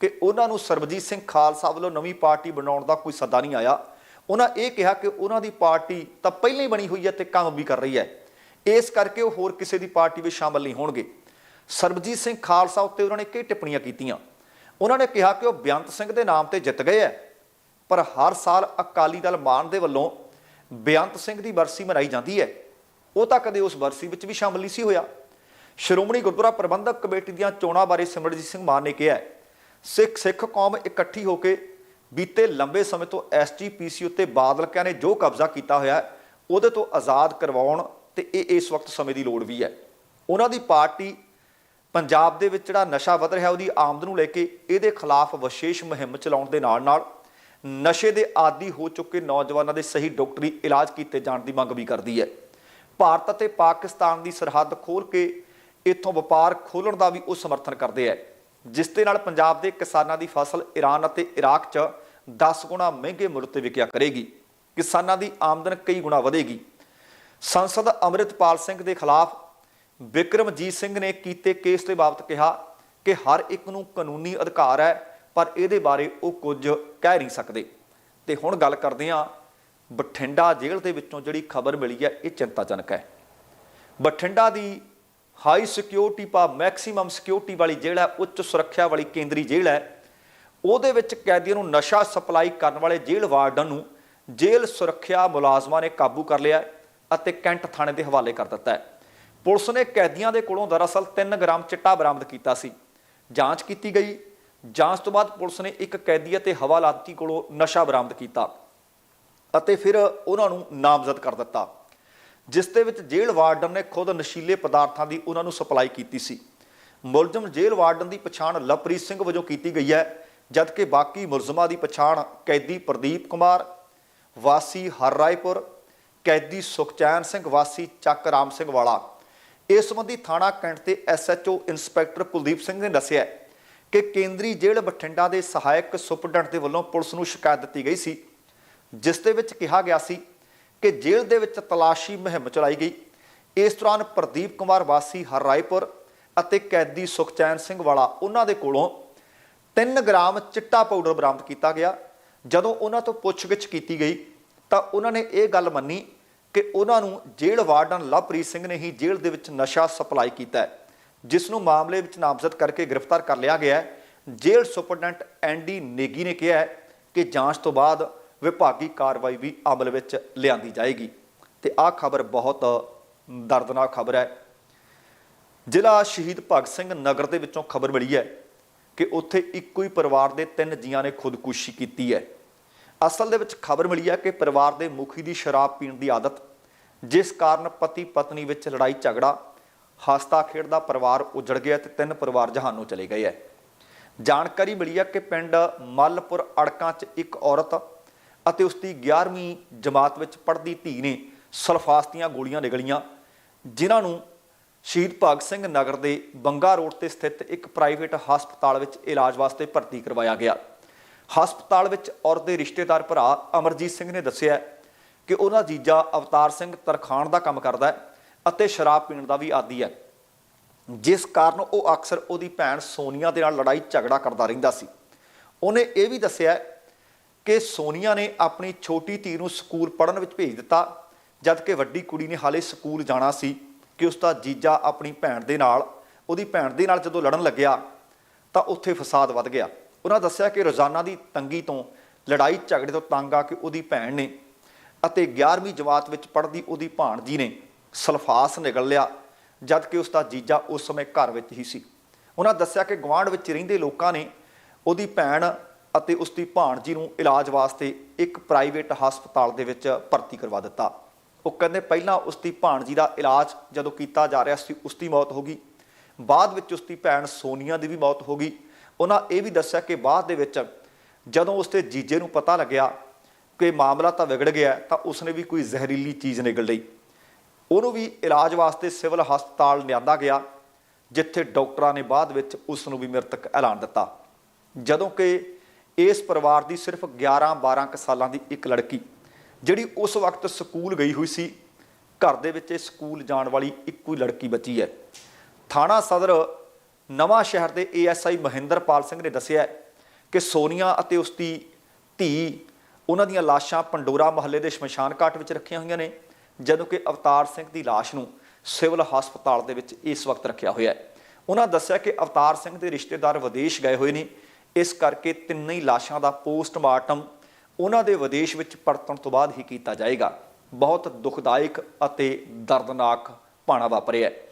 ਕਿ ਉਹਨਾਂ ਨੂੰ ਸਰਬਜੀਤ ਸਿੰਘ ਖਾਲਸਾ ਵੱਲੋਂ ਨਵੀਂ ਪਾਰਟੀ ਬਣਾਉਣ ਦਾ ਕੋਈ ਸੱਦਾ ਨਹੀਂ ਆਇਆ। ਉਹਨਾਂ ਇਹ ਕਿਹਾ ਕਿ ਉਹਨਾਂ ਦੀ ਪਾਰਟੀ ਤਾਂ ਪਹਿਲਾਂ ਹੀ ਬਣੀ ਹੋਈ ਹੈ ਤੇ ਕੰਮ ਵੀ ਕਰ ਰਹੀ ਹੈ। ਇਸ ਕਰਕੇ ਉਹ ਹੋਰ ਕਿਸੇ ਦੀ ਪਾਰਟੀ ਵਿੱਚ ਸ਼ਾਮਲ ਨਹੀਂ ਹੋਣਗੇ। ਸਰਬਜੀਤ ਸਿੰਘ ਖਾਲਸਾ ਉੱਤੇ ਉਹਨਾਂ ਨੇ ਕਈ ਟਿੱਪਣੀਆਂ ਕੀਤੀਆਂ। ਉਹਨਾਂ ਨੇ ਕਿਹਾ ਕਿ ਉਹ ਬੇਅੰਤ ਸਿੰਘ ਦੇ ਨਾਮ ਤੇ ਜਿੱਤ ਗਏ ਹੈ, ਪਰ ਹਰ ਸਾਲ ਅਕਾਲੀ ਦਲ ਮਾਨ ਦੇ ਵੱਲੋਂ ਬੇਅੰਤ ਸਿੰਘ ਦੀ ਬਰਸੀ ਮਨਾਈ ਜਾਂਦੀ ਹੈ। ਉਹ ਤਾਂ ਕਦੇ ਉਸ ਬਰਸੀ ਵਿੱਚ ਵੀ ਸ਼ਾਮਲ ਨਹੀਂ ਸੀ ਹੋਇਆ। ਸ਼੍ਰੋਮਣੀ ਗੁਰਦੁਆਰਾ ਪ੍ਰਬੰਧਕ ਕਮੇਟੀ ਦੀਆਂ ਚੋਣਾਂ ਬਾਰੇ ਸਿਮਰਜੀਤ ਸਿੰਘ ਮਾਨ ਨੇ ਕਿਹਾ ਸਿੱਖ ਸਿੱਖ ਕੌਮ ਇਕੱਠੀ ਹੋ ਕੇ ਬੀਤੇ ਲੰਬੇ ਸਮੇਂ ਤੋਂ ਐਸਜੀਪੀਸੀ ਉੱਤੇ ਬਾਦਲਕਿਆਂ ਨੇ ਜੋ ਕਬਜ਼ਾ ਕੀਤਾ ਹੋਇਆ, ਉਹਦੇ ਤੋਂ ਆਜ਼ਾਦ ਕਰਵਾਉਣ ਤੇ ਇਹ ਇਸ ਵਕਤ ਸਮੇਂ ਦੀ ਲੋੜ ਵੀ ਹੈ। ਉਹਨਾਂ ਦੀ ਪਾਰਟੀ ਪੰਜਾਬ ਦੇ ਵਿੱਚ ਜਿਹੜਾ ਨਸ਼ਾ ਵਧ ਰਿਹਾ ਉਹਦੀ ਆਮਦ ਨੂੰ ਲੈ ਕੇ ਇਹਦੇ ਖਿਲਾਫ ਵਿਸ਼ੇਸ਼ ਮੁਹਿੰਮ ਚਲਾਉਣ ਦੇ ਨਾਲ ਨਾਲ ਨਸ਼ੇ ਦੇ ਆਦੀ ਹੋ ਚੁੱਕੇ ਨੌਜਵਾਨਾਂ ਦੇ ਸਹੀ ਡਾਕਟਰੀ ਇਲਾਜ ਕੀਤੇ ਜਾਣ ਦੀ ਮੰਗ ਵੀ ਕਰਦੀ ਹੈ। ਭਾਰਤ ਅਤੇ ਪਾਕਿਸਤਾਨ ਦੀ ਸਰਹੱਦ ਖੋਲ ਕੇ ਇੱਥੋਂ ਵਪਾਰ ਖੋਲਣ ਦਾ ਵੀ ਉਹ ਸਮਰਥਨ ਕਰਦੇ ਹੈ, ਜਿਸ ਦੇ ਨਾਲ ਪੰਜਾਬ ਦੇ ਕਿਸਾਨਾਂ ਦੀ ਫਸਲ ਈਰਾਨ ਅਤੇ ਇਰਾਕ 'ਚ 10 ਗੁਣਾ ਮਹਿੰਗੇ ਮੁੱਲ ਤੇ ਵਿਕਿਆ ਕਰੇਗੀ। ਕਿਸਾਨਾਂ ਦੀ ਆਮਦਨ ਕਈ ਗੁਣਾ ਵਧੇਗੀ। ਸੰਸਦ ਅੰਮ੍ਰਿਤਪਾਲ ਸਿੰਘ ਦੇ ਖਿਲਾਫ ਵਿਕਰਮਜੀਤ ਸਿੰਘ ਨੇ ਕੀਤੇ ਕੇਸ ਦੇ ਬਾਬਤ ਕਿਹਾ ਕਿ ਹਰ ਇੱਕ ਨੂੰ ਕਾਨੂੰਨੀ ਅਧਿਕਾਰ ਹੈ, ਪਰ ਇਹਦੇ ਬਾਰੇ ਉਹ ਕੁਝ ਕਹਿ ਨਹੀਂ ਸਕਦੇ। ਤੇ ਹੁਣ ਗੱਲ ਕਰਦੇ ਹਾਂ ਬਠਿੰਡਾ ਜੇਲ੍ਹ ਦੇ ਵਿੱਚੋਂ ਜਿਹੜੀ ਖਬਰ ਮਿਲੀ ਹੈ, ਇਹ ਚਿੰਤਾਜਨਕ ਹੈ। ਬਠਿੰਡਾ ਦੀ ਹਾਈ ਸਿਕਿਉਰਿਟੀ ਪਾ ਮੈਕਸਿਮਮ ਸਿਕਿਉਰਿਟੀ ਵਾਲੀ ਜੇਲ੍ਹ ਹੈ, ਉੱਚ ਸੁਰੱਖਿਆ ਵਾਲੀ ਕੇਂਦਰੀ ਜੇਲ੍ਹ ਹੈ। ਉਹਦੇ ਵਿੱਚ ਕੈਦੀਆਂ ਨੂੰ ਨਸ਼ਾ ਸਪਲਾਈ ਕਰਨ ਵਾਲੇ ਜੇਲ੍ਹ ਵਾਰਡਨ ਨੂੰ ਜੇਲ੍ਹ ਸੁਰੱਖਿਆ ਮੁਲਾਜ਼ਮਾਂ ਨੇ ਕਾਬੂ ਕਰ ਲਿਆ ਹੈ। ਅਤੇ ਕੈਂਟ ਥਾਣੇ ਦੇ ਹਵਾਲੇ ਕਰ ਦਿੱਤਾ ਹੈ। ਪੁਲਿਸ ਨੇ ਕੈਦੀਆਂ ਦੇ ਕੋਲੋਂ ਦਰਅਸਲ 3 ਗ੍ਰਾਮ ਚਿੱਟਾ ਬਰਾਮਦ ਕੀਤਾ ਸੀ। ਜਾਂਚ ਕੀਤੀ ਗਈ। ਜਾਂਚ ਤੋਂ ਬਾਅਦ ਪੁਲਿਸ ਨੇ ਇੱਕ ਕੈਦੀ ਅਤੇ ਹਵਾਲਾਤੀ ਕੋਲੋਂ ਨਸ਼ਾ ਬਰਾਮਦ ਕੀਤਾ ਅਤੇ ਫਿਰ ਉਹਨਾਂ ਨੂੰ ਨਾਮਜ਼ਦ ਕਰ ਦਿੱਤਾ, ਜਿਸ ਦੇ ਵਿੱਚ ਜੇਲ੍ਹ ਵਾਰਡਨ ਨੇ ਖੁਦ ਨਸ਼ੀਲੇ ਪਦਾਰਥਾਂ ਦੀ ਉਹਨਾਂ ਨੂੰ ਸਪਲਾਈ ਕੀਤੀ ਸੀ। ਮੁਲਜ਼ਮ ਜੇਲ੍ਹ ਵਾਰਡਨ ਦੀ ਪਛਾਣ ਲਵਪ੍ਰੀਤ ਸਿੰਘ ਵਜੋਂ ਕੀਤੀ ਗਈ ਹੈ, ਜਦਕਿ ਬਾਕੀ ਮੁਲਜ਼ਮਾਂ ਦੀ ਪਛਾਣ ਕੈਦੀ ਪ੍ਰਦੀਪ ਕੁਮਾਰ, ਵਾਸੀ ਹਰਰਾਏਪੁਰ ਕੈਦੀ ਸੁਖਚੈਨ ਸਿੰਘ ਵਾਸੀ ਚੱਕ ਰਾਮ ਸਿੰਘ ਵਾਲਾ। ਇਸ ਸੰਬੰਧੀ ਥਾਣਾ ਕੈਂਟ ਤੇ ਐਸਐਚਓ ਇੰਸਪੈਕਟਰ ਕੁਲਦੀਪ ਸਿੰਘ ਨੇ ਦੱਸਿਆ ਕਿ ਕੇਂਦਰੀ ਜੇਲ੍ਹ ਬਠਿੰਡਾ ਦੇ ਸਹਾਇਕ ਸੁਪਰਡੈਂਟ ਦੇ ਵੱਲੋਂ ਪੁਲਿਸ ਨੂੰ ਸ਼ਿਕਾਇਤ ਦਿੱਤੀ ਗਈ ਸੀ, ਜਿਸ ਦੇ ਵਿੱਚ ਕਿਹਾ ਗਿਆ ਸੀ ਕਿ ਜੇਲ੍ਹ ਦੇ ਵਿੱਚ ਤਲਾਸ਼ੀ ਮੁਹਿੰਮ ਚਲਾਈ ਗਈ। ਇਸ ਦੌਰਾਨ ਪ੍ਰਦੀਪ ਕੁਮਾਰ ਵਾਸੀ ਹਰਰਾਏਪੁਰ ਅਤੇ ਕੈਦੀ ਸੁਖਚੈਨ ਸਿੰਘ ਵਾਲਾ ਉਹਨਾਂ ਦੇ ਕੋਲੋਂ 3 ਗ੍ਰਾਮ ਚਿੱਟਾ ਪਾਊਡਰ ਬਰਾਮਦ ਕੀਤਾ ਗਿਆ, ਜਦੋਂ ਉਹਨਾਂ ਤੋਂ ਪੁੱਛਗਿੱਛ ਕੀਤੀ ਗਈ ਤਾਂ ਉਹਨਾਂ ਨੇ ਇਹ ਗੱਲ ਮੰਨੀ ਕਿ ਉਹਨਾਂ ਨੂੰ ਜੇਲ੍ਹ ਵਾਰਡਨ ਲਵਪ੍ਰੀਤ ਸਿੰਘ ਨੇ ਹੀ ਜੇਲ੍ਹ ਦੇ ਵਿੱਚ ਨਸ਼ਾ ਸਪਲਾਈ ਕੀਤਾ ਜਿਸ ਨੂੰ ਮਾਮਲੇ ਵਿੱਚ ਨਾਮਜ਼ਦ ਕਰਕੇ ਗ੍ਰਿਫਤਾਰ ਕਰ ਲਿਆ ਗਿਆ ਹੈ। ਜੇਲ੍ਹ ਸੁਪਰਡੈਂਟ ਐਂਡੀ ਨੇਗੀ ਨੇ ਕਿਹਾ ਕਿ ਜਾਂਚ ਤੋਂ ਬਾਅਦ ਵਿਭਾਗੀ ਕਾਰਵਾਈ ਵੀ ਅਮਲ ਵਿੱਚ ਲਿਆਂਦੀ ਜਾਏਗੀ। ਤੇ ਆਹ ਖਬਰ ਬਹੁਤ ਦਰਦਨਾਕ ਖਬਰ ਹੈ। ਜ਼ਿਲ੍ਹਾ ਸ਼ਹੀਦ ਭਗਤ ਸਿੰਘ ਨਗਰ ਦੇ ਵਿੱਚੋਂ ਖਬਰ ਮਿਲੀ ਹੈ ਕਿ ਉੱਥੇ ਇੱਕੋ ਹੀ ਪਰਿਵਾਰ ਦੇ ਤਿੰਨ ਜੀਆਂ ਨੇ ਖੁਦਕੁਸ਼ੀ ਕੀਤੀ ਹੈ। ਅਸਲ ਦੇ ਵਿੱਚ ਖਬਰ ਮਿਲੀ ਹੈ ਕਿ ਪਰਿਵਾਰ ਦੇ ਮੁਖੀ ਦੀ ਸ਼ਰਾਬ ਪੀਣ ਦੀ ਆਦਤ, ਜਿਸ ਕਾਰਨ ਪਤੀ ਪਤਨੀ ਵਿੱਚ ਲੜਾਈ ਝਗੜਾ ਹਸਤਾ ਖੇਡਦਾ ਪਰਿਵਾਰ ਉਜੜ ਗਿਆ ਤੇ ਤਿੰਨ ਪਰਿਵਾਰ ਜਹਾਨੋਂ ਚਲੇ ਗਏ ਹੈ। ਜਾਣਕਾਰੀ ਮਿਲੀ ਹੈ ਕਿ ਪਿੰਡ ਮੱਲਪੁਰ ਅੜਕਾਂ 'ਚ ਇੱਕ ਔਰਤ ਅਤੇ ਉਸ ਦੀ 11ਵੀਂ ਜਮਾਤ ਵਿੱਚ ਪੜ੍ਹਦੀ ਧੀ ਨੇ ਸਲਫਾਸ ਦੀਆਂ ਗੋਲੀਆਂ ਨਿਗਲੀਆਂ, ਜਿਨ੍ਹਾਂ ਨੂੰ ਸ਼ਹੀਦ ਭਗਤ ਸਿੰਘ ਨਗਰ ਦੇ ਬੰਗਾ ਰੋਡ ਤੇ ਸਥਿਤ ਇੱਕ ਪ੍ਰਾਈਵੇਟ ਹਸਪਤਾਲ ਵਿੱਚ ਇਲਾਜ ਵਾਸਤੇ ਭਰਤੀ ਕਰਵਾਇਆ ਗਿਆ। ਹਸਪਤਾਲ ਵਿੱਚ ਔਰਤ ਦੇ ਰਿਸ਼ਤੇਦਾਰ ਭਰਾ ਅਮਰਜੀਤ ਸਿੰਘ ਨੇ ਦੱਸਿਆ ਕਿ ਉਹਨਾਂ ਜੀਜਾ ਅਵਤਾਰ ਸਿੰਘ ਤਰਖਾਣ ਦਾ ਕੰਮ ਕਰਦਾ ਹੈ ਅਤੇ ਸ਼ਰਾਬ ਪੀਣ ਦਾ ਵੀ ਆਦੀ ਹੈ। ਜਿਸ ਕਾਰਨ ਉਹ ਅਕਸਰ ਉਹਦੀ ਭੈਣ ਸੋਨੀਆ ਦੇ ਨਾਲ ਲੜਾਈ ਝਗੜਾ ਕਰਦਾ ਰਹਿੰਦਾ ਸੀ। ਉਹਨੇ ਇਹ ਵੀ ਦੱਸਿਆ ਕਿ ਸੋਨੀਆ ਨੇ ਆਪਣੀ ਛੋਟੀ ਧੀ ਨੂੰ ਸਕੂਲ ਪੜ੍ਹਨ ਵਿੱਚ ਭੇਜ ਦਿੱਤਾ, ਜਦਕਿ ਵੱਡੀ ਕੁੜੀ ਨੇ ਹਾਲੇ ਸਕੂਲ ਜਾਣਾ ਸੀ ਕਿ ਉਸ ਦਾ ਜੀਜਾ ਆਪਣੀ ਭੈਣ ਦੇ ਨਾਲ, ਉਹਦੀ ਭੈਣ ਦੇ ਨਾਲ ਜਦੋਂ ਲੜਨ ਲੱਗਿਆ ਤਾਂ ਉੱਥੇ ਫਸਾਦ ਵੱਧ ਗਿਆ। ਉਹਨਾਂ ਦੱਸਿਆ ਕਿ ਰੋਜ਼ਾਨਾ ਦੀ ਤੰਗੀ ਤੋਂ, ਲੜਾਈ ਝਗੜੇ ਤੋਂ ਤੰਗ ਆ ਕੇ ਉਹਦੀ ਭੈਣ ਨੇ ਅਤੇ 11ਵੀਂ ਜਮਾਤ ਵਿੱਚ ਪੜ੍ਹਦੀ ਉਹਦੀ ਭਾਣਜੀ ਨੇ ਸਲਫਾਸ ਨਿਗਲ ਲਿਆ, ਜਦ ਕਿ ਉਸ ਦਾ ਜੀਜਾ ਉਸ ਸਮੇਂ ਘਰ ਵਿੱਚ ਹੀ ਸੀ। ਉਹਨਾਂ ਦੱਸਿਆ ਕਿ ਗਵਾਂਢ ਵਿੱਚ ਰਹਿੰਦੇ ਲੋਕਾਂ ਨੇ ਉਹਦੀ ਭੈਣ ਅਤੇ ਉਸ ਦੀ ਭਾਣਜੀ ਨੂੰ ਇਲਾਜ ਵਾਸਤੇ ਇੱਕ ਪ੍ਰਾਈਵੇਟ ਹਸਪਤਾਲ ਦੇ ਵਿੱਚ ਭਰਤੀ ਕਰਵਾ ਦਿੱਤਾ। ਉਹ ਕਹਿੰਦੇ ਪਹਿਲਾਂ ਉਸ ਦੀ ਭਾਣਜੀ ਦਾ ਇਲਾਜ ਜਦੋਂ ਕੀਤਾ ਜਾ ਰਿਹਾ ਸੀ ਉਸ ਦੀ ਮੌਤ ਹੋ ਗਈ। ਬਾਅਦ ਵਿੱਚ ਉਸ ਦੀ ਭੈਣ ਸੋਨੀਆ ਦੀ ਵੀ ਮੌਤ ਹੋ ਗਈ ਉਹਨਾਂ ਇਹ ਵੀ ਦੱਸਿਆ ਕਿ ਬਾਅਦ ਦੇ ਵਿੱਚ ਜਦੋਂ ਉਸਦੇ ਜੀਜੇ ਨੂੰ ਪਤਾ ਲੱਗਿਆ ਕਿ ਮਾਮਲਾ ਤਾਂ ਵਿਗੜ ਗਿਆ ਤਾਂ ਉਸਨੇ ਵੀ ਕੋਈ ਜ਼ਹਿਰੀਲੀ ਚੀਜ਼ ਨਿਗਲ ਲਈ। ਉਹਨੂੰ ਵੀ ਇਲਾਜ ਵਾਸਤੇ ਸਿਵਲ ਹਸਪਤਾਲ ਲਿਆਂਦਾ ਗਿਆ, ਜਿੱਥੇ ਡਾਕਟਰਾਂ ਨੇ ਬਾਅਦ ਵਿੱਚ ਉਸ ਨੂੰ ਵੀ ਮ੍ਰਿਤਕ ਐਲਾਨ ਦਿੱਤਾ। ਜਦੋਂ ਕਿ ਇਸ ਪਰਿਵਾਰ ਦੀ ਸਿਰਫ 11-12 ਕੁ ਸਾਲਾਂ ਦੀ ਇੱਕ ਲੜਕੀ, ਜਿਹੜੀ ਉਸ ਵਕਤ ਸਕੂਲ ਗਈ ਹੋਈ ਸੀ, ਘਰ ਦੇ ਵਿੱਚ ਇਹ ਸਕੂਲ ਜਾਣ ਵਾਲੀ ਇੱਕੋ ਹੀ ਲੜਕੀ ਬਚੀ ਹੈ। ਥਾਣਾ ਸਦਰ ਨਵਾਂ ਸ਼ਹਿਰ ਦੇ ਏਐਸਆਈ ਮਹਿੰਦਰਪਾਲ ਸਿੰਘ ਨੇ ਦੱਸਿਆ ਕਿ ਸੋਨੀਆ ਅਤੇ ਉਸ ਦੀ ਧੀ ਉਹਨਾਂ ਦੀਆਂ ਲਾਸ਼ਾਂ ਪੰਡੋਰਾ ਮਹੱਲੇ ਦੇ ਸ਼ਮਸ਼ਾਨ ਘਾਟ ਵਿੱਚ ਰੱਖੀਆਂ ਹੋਈਆਂ ਨੇ, ਜਦੋਂ ਕਿ ਅਵਤਾਰ ਸਿੰਘ ਦੀ ਲਾਸ਼ ਨੂੰ ਸਿਵਲ ਹਸਪਤਾਲ ਦੇ ਵਿੱਚ ਇਸ ਵਕਤ ਰੱਖਿਆ ਹੋਇਆ ਹੈ ਉਹਨਾਂ ਦੱਸਿਆ ਕਿ ਅਵਤਾਰ ਸਿੰਘ ਦੇ ਰਿਸ਼ਤੇਦਾਰ ਵਿਦੇਸ਼ ਗਏ ਹੋਏ ਨੇ, ਇਸ ਕਰਕੇ ਤਿੰਨੇ ਹੀ ਲਾਸ਼ਾਂ ਦਾ ਪੋਸਟਮਾਰਟਮ ਉਹਨਾਂ ਦੇ ਵਿਦੇਸ਼ ਵਿੱਚ ਪਰਤਣ ਤੋਂ ਬਾਅਦ ਹੀ ਕੀਤਾ ਜਾਏਗਾ ਬਹੁਤ ਦੁਖਦਾਇਕ ਅਤੇ ਦਰਦਨਾਕ ਭਾਣਾ ਵਾਪਰਿਆ ਹੈ।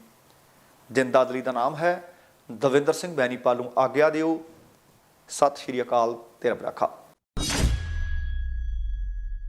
ਜਿੰਦਾ ਦਿਲੀ ਦਾ ਨਾਮ ਹੈ। ਦਵਿੰਦਰ ਸਿੰਘ ਬੈਨੀਪਾਲ ਨੂੰ ਆਗਿਆ ਦਿਓ। ਸਤਿ ਸ਼੍ਰੀ ਅਕਾਲ, ਤੇਰਾ ਬਰਾਖਾ